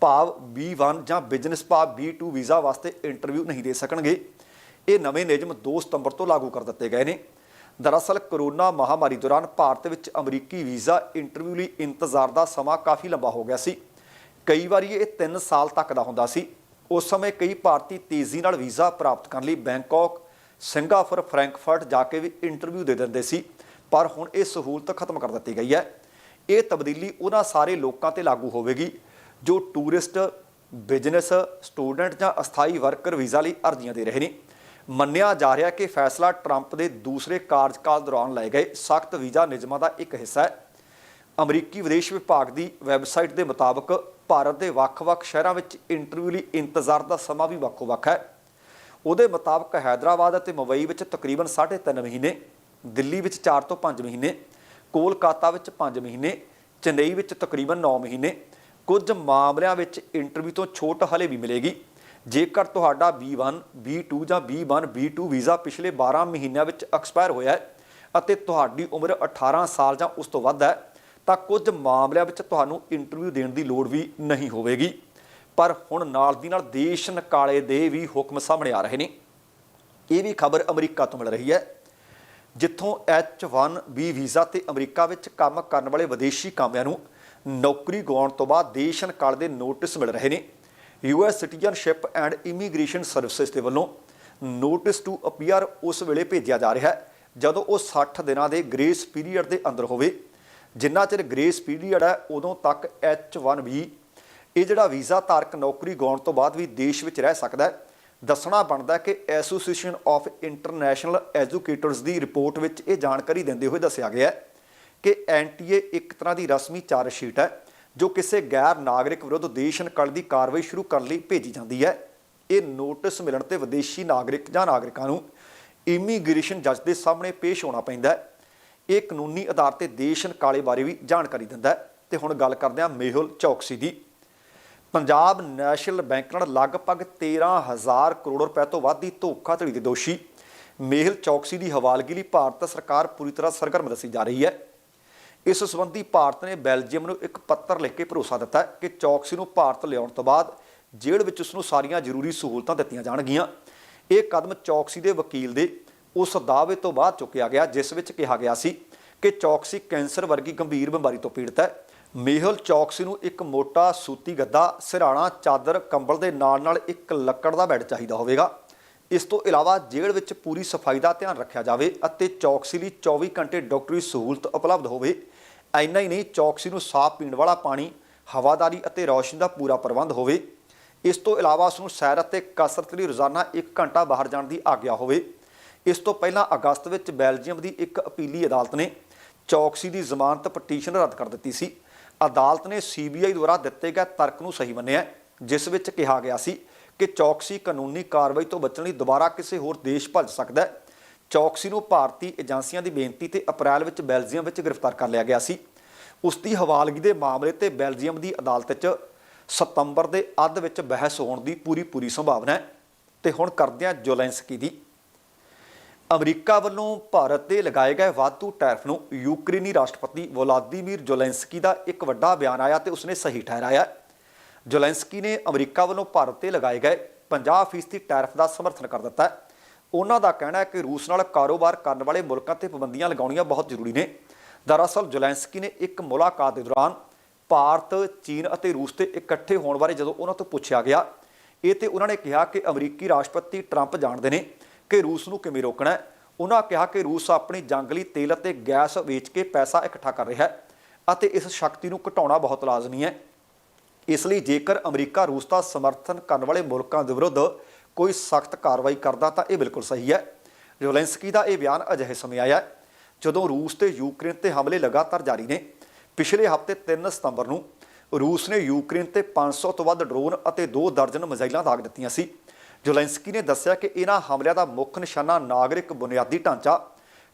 ਭਾਵ B1 ਜਾਂ ਬਿਜ਼ਨਸ ਭਾਵ B2 ਵੀਜ਼ਾ ਵਾਸਤੇ ਇੰਟਰਵਿਊ ਨਹੀਂ ਦੇ ਸਕਣਗੇ। ਇਹ ਨਵੇਂ ਨਿਯਮ 2 ਸਤੰਬਰ ਤੋਂ ਲਾਗੂ ਕਰ ਦਿੱਤੇ ਗਏ ਨੇ। ਦਰਅਸਲ ਕਰੋਨਾ ਮਹਾਮਾਰੀ ਦੌਰਾਨ ਭਾਰਤ ਵਿੱਚ ਅਮਰੀਕੀ ਵੀਜ਼ਾ ਇੰਟਰਵਿਊ ਲਈ ਇੰਤਜ਼ਾਰ ਦਾ ਸਮਾਂ ਕਾਫੀ ਲੰਬਾ ਹੋ ਗਿਆ ਸੀ। ਕਈ ਵਾਰੀ ਇਹ 3 ਸਾਲ ਤੱਕ ਦਾ ਹੁੰਦਾ ਸੀ। ਉਸ ਸਮੇਂ ਕਈ ਭਾਰਤੀ ਤੇਜ਼ੀ ਨਾਲ ਵੀਜ਼ਾ ਪ੍ਰਾਪਤ ਕਰਨ ਲਈ ਬੈਂਕਾਕ, ਸਿੰਗਾਪੁਰ, ਫਰੈਂਕਫਰਟ ਜਾ ਕੇ ਵੀ ਇੰਟਰਵਿਊ ਦੇ ਦਿੰਦੇ ਸੀ, ਪਰ ਹੁਣ ਇਹ ਸਹੂਲਤ ਖਤਮ ਕਰ ਦਿੱਤੀ ਗਈ ਹੈ। ਇਹ ਤਬਦੀਲੀ ਉਹਨਾਂ ਸਾਰੇ ਲੋਕਾਂ ਤੇ ਲਾਗੂ ਹੋਵੇਗੀ ਜੋ ਟੂਰਿਸਟ, ਬਿਜ਼ਨਸ, ਸਟੂਡੈਂਟ ਜਾਂ ਅਸਥਾਈ ਵਰਕਰ ਵੀਜ਼ਾ ਲਈ ਅਰਜ਼ੀਆਂ ਦੇ ਰਹੇ ਨੇ। ਮੰਨਿਆ ਜਾ ਰਿਹਾ ਕਿ ਫੈਸਲਾ ਟਰੰਪ ਦੇ ਦੂਸਰੇ ਕਾਰਜਕਾਲ ਦੌਰਾਨ ਲਏ ਗਏ ਸਖਤ ਵੀਜ਼ਾ ਨਿਯਮਾਂ ਦਾ ਇੱਕ ਹਿੱਸਾ ਹੈ। ਅਮਰੀਕੀ ਵਿਦੇਸ਼ ਵਿਭਾਗ ਦੀ ਵੈਬਸਾਈਟ ਦੇ ਮੁਤਾਬਕ ਭਾਰਤ ਦੇ ਵੱਖ-ਵੱਖ ਸ਼ਹਿਰਾਂ ਵਿੱਚ ਇੰਟਰਵਿਊ ਲਈ ਇੰਤਜ਼ਾਰ ਦਾ ਸਮਾਂ ਵੀ ਵੱਖੋ-ਵੱਖ ਹੈ। ਉਹਦੇ ਮੁਤਾਬਕ ਹੈਦਰਾਬਾਦ ਅਤੇ ਮੁੰਬਈ ਵਿੱਚ ਤਕਰੀਬਨ 3.5 ਮਹੀਨੇ, ਦਿੱਲੀ ਵਿੱਚ 4 ਤੋਂ 5 ਮਹੀਨੇ, ਕੋਲਕਾਤਾ ਵਿੱਚ 5 ਮਹੀਨੇ, ਚੇਨਈ ਵਿੱਚ ਤਕਰੀਬਨ 9 ਮਹੀਨੇ, ਕੁਝ ਮਾਮਲਿਆਂ ਵਿੱਚ ਇੰਟਰਵਿਊ ਤੋਂ ਛੋਟ ਹਲੇ ਵੀ ਮਿਲੇਗੀ। ਜੇਕਰ ਤੁਹਾਡਾ B1, B2 ਜਾਂ B1, B2 ਵੀਜ਼ਾ ਪਿਛਲੇ 12 ਮਹੀਨਿਆਂ ਵਿੱਚ ਐਕਸਪਾਇਰ ਹੋਇਆ ਹੈ ਅਤੇ ਤੁਹਾਡੀ ਉਮਰ 18 ਸਾਲ ਜਾਂ ਉਸ ਤੋਂ ਵੱਧ ਹੈ ਤਾਂ ਕੁਝ ਮਾਮਲਿਆਂ ਵਿੱਚ ਤੁਹਾਨੂੰ ਇੰਟਰਵਿਊ ਦੇਣ ਦੀ ਲੋੜ ਵੀ ਨਹੀਂ ਹੋਵੇਗੀ। ਪਰ ਹੁਣ ਨਾਲ ਦੀ ਨਾਲ ਦੇਸ਼ ਨਿਕਾਲੇ ਦੇ ਵੀ ਹੁਕਮ ਸਾਹਮਣੇ ਆ ਰਹੇ ਨੇ। ਇਹ ਵੀ ਖਬਰ ਅਮਰੀਕਾ ਤੋਂ ਮਿਲ ਰਹੀ ਹੈ ਜਿੱਥੋਂ H1B ਵੀਜ਼ਾ ਤੇ ਅਮਰੀਕਾ ਵਿੱਚ ਕੰਮ ਕਰਨ ਵਾਲੇ ਵਿਦੇਸ਼ੀ ਕਾਮਿਆਂ ਨੂੰ ਨੌਕਰੀ ਗਵਾਉਣ ਤੋਂ ਬਾਅਦ ਦੇਸ਼ ਨਿਕਾਲੇ ਦੇ ਨੋਟਿਸ ਮਿਲ ਰਹੇ ਨੇ। US citizenship and immigration services ਦੇ ਵੱਲੋਂ ਨੋਟਿਸ ਟੂ ਅਪੀਅਰ ਉਸ ਵੇਲੇ ਭੇਜਿਆ ਜਾ ਰਿਹਾ ਹੈ ਜਦੋਂ ਉਹ 60 ਦਿਨਾਂ ਦੇ ਗ੍ਰੇਸ ਪੀਰੀਅਡ ਦੇ ਅੰਦਰ ਹੋਵੇ। ਜਿੰਨਾ ਚਿਰ ਗ੍ਰੇਸ ਪੀਰੀਅਡ ਹੈ, ਉਦੋਂ ਤੱਕ H1B ਇਹ ਜਿਹੜਾ ਵੀਜ਼ਾ ਧਾਰਕ ਨੌਕਰੀ ਗਾਉਣ ਤੋਂ ਬਾਅਦ ਵੀ ਦੇਸ਼ ਵਿੱਚ ਰਹਿ ਸਕਦਾ ਹੈ। ਦੱਸਣਾ ਬਣਦਾ ਕਿ ਐਸੋਸੀਏਸ਼ਨ ਆਫ ਇੰਟਰਨੈਸ਼ਨਲ ਐਜੂਕੇਟਰਸ ਦੀ ਰਿਪੋਰਟ ਵਿੱਚ ਇਹ ਜਾਣਕਾਰੀ ਦਿੰਦੇ ਹੋਏ ਦੱਸਿਆ ਗਿਆ ਹੈ ਕਿ ਐਨਟੀਏ ਇੱਕ ਤਰ੍ਹਾਂ ਦੀ ਰਸਮੀ ਚਾਰਜ ਸ਼ੀਟ ਹੈ। ਜੋ ਕਿਸੇ ਗੈਰ ਨਾਗਰਿਕ ਵਿਰੁੱਧ ਦੇਸ਼ ਨਕਲ ਦੀ ਕਾਰਵਾਈ ਸ਼ੁਰੂ ਕਰਨ ਲਈ ਭੇਜੀ ਜਾਂਦੀ ਹੈ। ਇਹ ਨੋਟਿਸ ਮਿਲਣ ਤੇ ਵਿਦੇਸ਼ੀ ਨਾਗਰਿਕ ਜਾਂ ਨਾਗਰਿਕਾਂ ਨੂੰ ਇਮੀਗ੍ਰੇਸ਼ਨ ਜੱਜ ਦੇ ਸਾਹਮਣੇ ਪੇਸ਼ ਹੋਣਾ ਪੈਂਦਾ ਹੈ। ਇਹ ਕਾਨੂੰਨੀ ਆਧਾਰ ਤੇ ਦੇਸ਼ ਨਿਕਾਲੇ ਬਾਰੇ ਵੀ ਜਾਣਕਾਰੀ ਦਿੰਦਾ ਹੈ। ਤੇ ਹੁਣ ਗੱਲ ਕਰਦੇ ਹਾਂ ਮੇਹੁਲ ਚੌਕਸੀ ਦੀ। ਪੰਜਾਬ ਨੈਸ਼ਨਲ ਬੈਂਕ ਨਾਲ ਲਗਭਗ 13000 ਕਰੋੜ ਰੁਪਏ ਤੋਂ ਵੱਧ ਦੀ ਧੋਖਾਧੜੀ ਦੇ ਦੋਸ਼ੀ ਮੇਹਲ ਚੌਕਸੀ ਦੀ ਹਵਾਲਗੀ ਲਈ ਭਾਰਤ ਸਰਕਾਰ ਪੂਰੀ ਤਰ੍ਹਾਂ ਸਰਗਰਮ ਦੱਸੀ ਜਾ ਰਹੀ ਹੈ। ਇਸ ਸੰਬੰਧੀ ਭਾਰਤ ਨੇ ਬੈਲਜੀਅਮ ਨੂੰ ਇੱਕ ਪੱਤਰ ਲਿਖ ਕੇ ਭਰੋਸਾ ਦਿੱਤਾ ਕਿ ਚੌਕਸੀ ਨੂੰ ਭਾਰਤ ਲਿਆਉਣ ਤੋਂ ਬਾਅਦ ਜੇਲ੍ਹ ਵਿੱਚ ਉਸ ਨੂੰ ਸਾਰੀਆਂ ਜ਼ਰੂਰੀ ਸਹੂਲਤਾਂ ਦਿੱਤੀਆਂ ਜਾਣਗੀਆਂ। ਇਹ ਕਦਮ ਚੌਕਸੀ ਦੇ ਵਕੀਲ ਦੇ ਉਸ ਦਾਅਵੇ ਤੋਂ ਬਾਅਦ ਚੁੱਕਿਆ ਗਿਆ, ਜਿਸ ਵਿੱਚ ਕਿਹਾ ਗਿਆ ਸੀ ਕਿ ਚੌਕਸੀ ਕੈਂਸਰ ਵਰਗੀ ਗੰਭੀਰ ਬਿਮਾਰੀ ਤੋਂ ਪੀੜਤ ਹੈ। ਮੇਹਲ ਚੌਕਸੀ ਨੂੰ ਇੱਕ ਮੋਟਾ ਸੂਤੀ ਗੱਦਾ, ਸਿਰਾਣਾ ਚਾਦਰ ਕੰਬਲ ਦੇ ਨਾਲ ਨਾਲ ਇੱਕ ਲੱਕੜ ਦਾ ਬੈੱਡ ਚਾਹੀਦਾ ਹੋਵੇਗਾ। ਇਸ ਤੋਂ ਇਲਾਵਾ ਜੇਲ੍ਹ ਵਿੱਚ ਪੂਰੀ ਸਫ਼ਾਈ ਦਾ ਧਿਆਨ ਰੱਖਿਆ ਜਾਵੇ ਅਤੇ ਚੌਕਸੀ ਲਈ 24 ਘੰਟੇ ਡਾਕਟਰੀ ਸਹੂਲਤ ਉਪਲਬਧ ਹੋਵੇ। ਐਨਾ ਹੀ ਨਹੀਂ, ਚੌਕਸੀ ਨੂੰ ਸਾਫ਼ ਪੀਣ ਵਾਲਾ ਪਾਣੀ, ਹਵਾਦਾਰੀ ਅਤੇ ਰੌਸ਼ਨੀ ਦਾ ਪੂਰਾ ਪ੍ਰਬੰਧ ਹੋਵੇ। ਇਸ ਤੋਂ ਇਲਾਵਾ ਉਸ ਨੂੰ ਸੈਰ ਅਤੇ ਕਸਰਤ ਲਈ ਰੋਜ਼ਾਨਾ 1 ਘੰਟਾ ਬਾਹਰ ਜਾਣ ਦੀ ਆਗਿਆ ਹੋਵੇ। ਇਸ ਤੋਂ ਪਹਿਲਾਂ ਅਗਸਤ ਵਿੱਚ ਬੈਲਜੀਅਮ ਦੀ ਇੱਕ ਅਪੀਲੀ ਅਦਾਲਤ ਨੇ ਚੌਕਸੀ ਦੀ ਜ਼ਮਾਨਤ ਪਟੀਸ਼ਨ ਰੱਦ ਕਰ ਦਿੱਤੀ ਸੀ। ਅਦਾਲਤ ਨੇ ਸੀਬੀਆਈ ਦੁਆਰਾ ਦਿੱਤੇ ਗਏ ਤਰਕ ਨੂੰ ਸਹੀ ਮੰਨਿਆ, ਜਿਸ ਵਿੱਚ ਕਿਹਾ ਗਿਆ ਸੀ ਕਿ ਚੌਕਸੀ ਕਾਨੂੰਨੀ ਕਾਰਵਾਈ ਤੋਂ ਬਚਣ ਲਈ ਦੁਬਾਰਾ ਕਿਸੇ ਹੋਰ ਦੇਸ਼ ਭੱਜ ਸਕਦਾ ਹੈ। ਚੌਕਸੀ ਨੂੰ ਭਾਰਤੀ ਏਜੰਸੀਆਂ ਦੀ ਬੇਨਤੀ ਤੇ ਅਪ੍ਰੈਲ ਵਿੱਚ ਬੈਲਜੀਅਮ ਵਿੱਚ ਗ੍ਰਿਫਤਾਰ ਕਰ ਲਿਆ ਗਿਆ ਸੀ। ਉਸ ਦੀ ਹਵਾਲਗੀ ਦੇ ਮਾਮਲੇ ਤੇ ਬੈਲਜੀਅਮ ਦੀ ਅਦਾਲਤ 'ਚ ਸਤੰਬਰ ਦੇ ਅੱਧ ਵਿੱਚ ਬਹਿਸ ਹੋਣ ਦੀ ਪੂਰੀ ਪੂਰੀ ਸੰਭਾਵਨਾ ਹੈ। ਤੇ ਹੁਣ ਕਰਦੇ ਹਾਂ ਜੋਲੈਂਸਕੀ ਦੀ। ਅਮਰੀਕਾ ਵੱਲੋਂ ਭਾਰਤ ਤੇ ਲਗਾਏ ਗਏ ਵਾਧੂ ਟੈਰਫ ਨੂੰ ਯੂਕਰੇਨੀ ਰਾਸ਼ਟਰਪਤੀ ਵਲਾਦੀਮੀਰ ਜ਼ੋਲੈਂਸਕੀ ਦਾ ਇੱਕ ਵੱਡਾ ਬਿਆਨ ਆਇਆ ਤੇ ਉਸਨੇ ਸਹੀ ਠਹਿਰਾਇਆ ਜ਼ੋਲੈਂਸਕੀ ਨੇ ਅਮਰੀਕਾ ਵੱਲੋਂ ਭਾਰਤ ਤੇ ਲਗਾਏ ਗਏ 50% ਟੈਰਫ ਦਾ ਸਮਰਥਨ ਕਰ ਦਿੱਤਾ ਹੈ। ਉਹਨਾਂ ਦਾ ਕਹਿਣਾ ਹੈ ਕਿ ਰੂਸ ਨਾਲ ਕਾਰੋਬਾਰ ਕਰਨ ਵਾਲੇ ਮੁਲਕਾਂ ਤੇ ਪਾਬੰਦੀਆਂ ਲਗਾਉਣੀਆਂ ਬਹੁਤ ਜ਼ਰੂਰੀ ਨੇ। ਦਰਅਸਲ ਜੁਲੈਂਸਕੀ ਨੇ ਇੱਕ ਮੁਲਾਕਾਤ ਦੇ ਦੌਰਾਨ ਭਾਰਤ, ਚੀਨ ਅਤੇ ਰੂਸ ਤੇ ਇਕੱਠੇ ਹੋਣ ਬਾਰੇ ਜਦੋਂ ਉਹਨਾਂ ਤੋਂ ਪੁੱਛਿਆ ਗਿਆ, ਇਹ ਤੇ ਉਹਨਾਂ ਨੇ ਕਿਹਾ ਕਿ ਅਮਰੀਕੀ ਰਾਸ਼ਟਰਪਤੀ ਟਰੰਪ ਜਾਣਦੇ ਨੇ ਕਿ ਰੂਸ ਨੂੰ ਕਿਵੇਂ ਰੋਕਣਾ ਹੈ। ਉਹਨਾਂ ਕਿਹਾ ਕਿ ਰੂਸ ਆਪਣੀ ਜੰਗਲੀ ਤੇਲ ਅਤੇ ਗੈਸ ਵੇਚ ਕੇ ਪੈਸਾ ਇਕੱਠਾ ਕਰ ਰਿਹਾ ਹੈ ਅਤੇ ਇਸ ਸ਼ਕਤੀ ਨੂੰ ਘਟਾਉਣਾ ਬਹੁਤ ਲਾਜ਼ਮੀ ਹੈ। ਇਸ ਲਈ ਜੇਕਰ ਅਮਰੀਕਾ ਰੂਸ ਦਾ ਸਮਰਥਨ ਕਰਨ ਵਾਲੇ ਮੁਲਕਾਂ ਦੇ ਵਿਰੁੱਧ ਕੋਈ ਸਖਤ ਕਾਰਵਾਈ ਕਰਦਾ ਤਾਂ ਇਹ ਬਿਲਕੁਲ ਸਹੀ ਹੈ। ਜ਼ੋਲੈਂਸਕੀ ਦਾ ਇਹ ਬਿਆਨ ਅਜਿਹੇ ਸਮੇਂ ਆਇਆ ਜਦੋਂ ਰੂਸ ਤੇ ਯੂਕਰੇਨ ਤੇ ਹਮਲੇ ਲਗਾਤਾਰ ਜਾਰੀ ਨੇ। ਪਿਛਲੇ ਹਫ਼ਤੇ 3 ਸਤੰਬਰ ਨੂੰ ਰੂਸ ਨੇ ਯੂਕਰੇਨ ਤੇ 500 ਤੋਂ ਵੱਧ ਡਰੋਨ ਅਤੇ 2 ਦਰਜਨ ਮਿਜ਼ਾਈਲਾਂ ਦਾਗ ਦਿੱਤੀਆਂ ਸੀ। ਜ਼ੋਲੈਂਸਕੀ ਨੇ ਦੱਸਿਆ ਕਿ ਇਹਨਾਂ ਹਮਲਿਆਂ ਦਾ ਮੁੱਖ ਨਿਸ਼ਾਨਾ ਨਾਗਰਿਕ ਬੁਨਿਆਦੀ ਢਾਂਚਾ,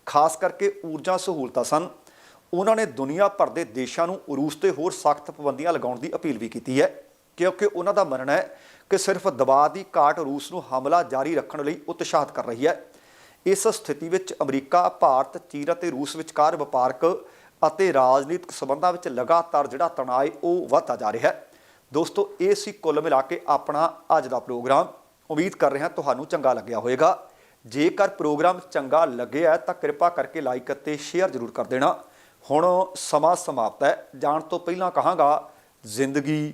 ਖਾਸ ਕਰਕੇ ਊਰਜਾ ਸਹੂਲਤਾਂ ਸਨ। ਉਹਨਾਂ ਨੇ ਦੁਨੀਆ ਭਰ ਦੇ ਦੇਸ਼ਾਂ ਨੂੰ ਰੂਸ ਤੇ ਹੋਰ ਸਖਤ ਪਾਬੰਦੀਆਂ ਲਗਾਉਣ ਦੀ ਅਪੀਲ ਵੀ ਕੀਤੀ ਹੈ, ਕਿਉਂਕਿ ਉਹਨਾਂ ਦਾ ਮੰਨਣਾ ਹੈ ਕਿ ਸਿਰਫ ਦਬਾਅ ਦੀ ਘਾਟ ਰੂਸ ਨੂੰ ਹਮਲਾ ਜਾਰੀ ਰੱਖਣ ਲਈ ਉਤਸ਼ਾਹਿਤ ਕਰ ਰਹੀ ਹੈ। ਇਸ ਸਥਿਤੀ ਵਿੱਚ ਅਮਰੀਕਾ, ਭਾਰਤ, ਚੀਨ ਅਤੇ ਰੂਸ ਵਿਚਕਾਰ ਵਪਾਰਕ ਅਤੇ ਰਾਜਨੀਤਿਕ ਸਬੰਧਾਂ ਵਿੱਚ ਲਗਾਤਾਰ ਜਿਹੜਾ ਤਣਾਅ ਹੈ, ਉਹ ਵਧਦਾ ਜਾ ਰਿਹਾ ਹੈ। ਦੋਸਤੋ, ਇਹ ਸੀ ਕੁੱਲ ਮਿਲਾ ਕੇ ਆਪਣਾ ਅੱਜ ਦਾ ਪ੍ਰੋਗਰਾਮ। ਉਮੀਦ ਕਰ ਰਿਹਾ ਤੁਹਾਨੂੰ ਚੰਗਾ ਲੱਗਿਆ ਹੋਵੇਗਾ। ਜੇਕਰ ਪ੍ਰੋਗਰਾਮ ਚੰਗਾ ਲੱਗਿਆ ਤਾਂ ਕਿਰਪਾ ਕਰਕੇ ਲਾਈਕ ਅਤੇ ਸ਼ੇਅਰ ਜ਼ਰੂਰ ਕਰ ਦੇਣਾ। ਹੁਣ ਸਮਾਂ ਸਮਾਪਤ ਹੈ। ਜਾਣ ਤੋਂ ਪਹਿਲਾਂ ਕਹਾਂਗਾ, ਜ਼ਿੰਦਗੀ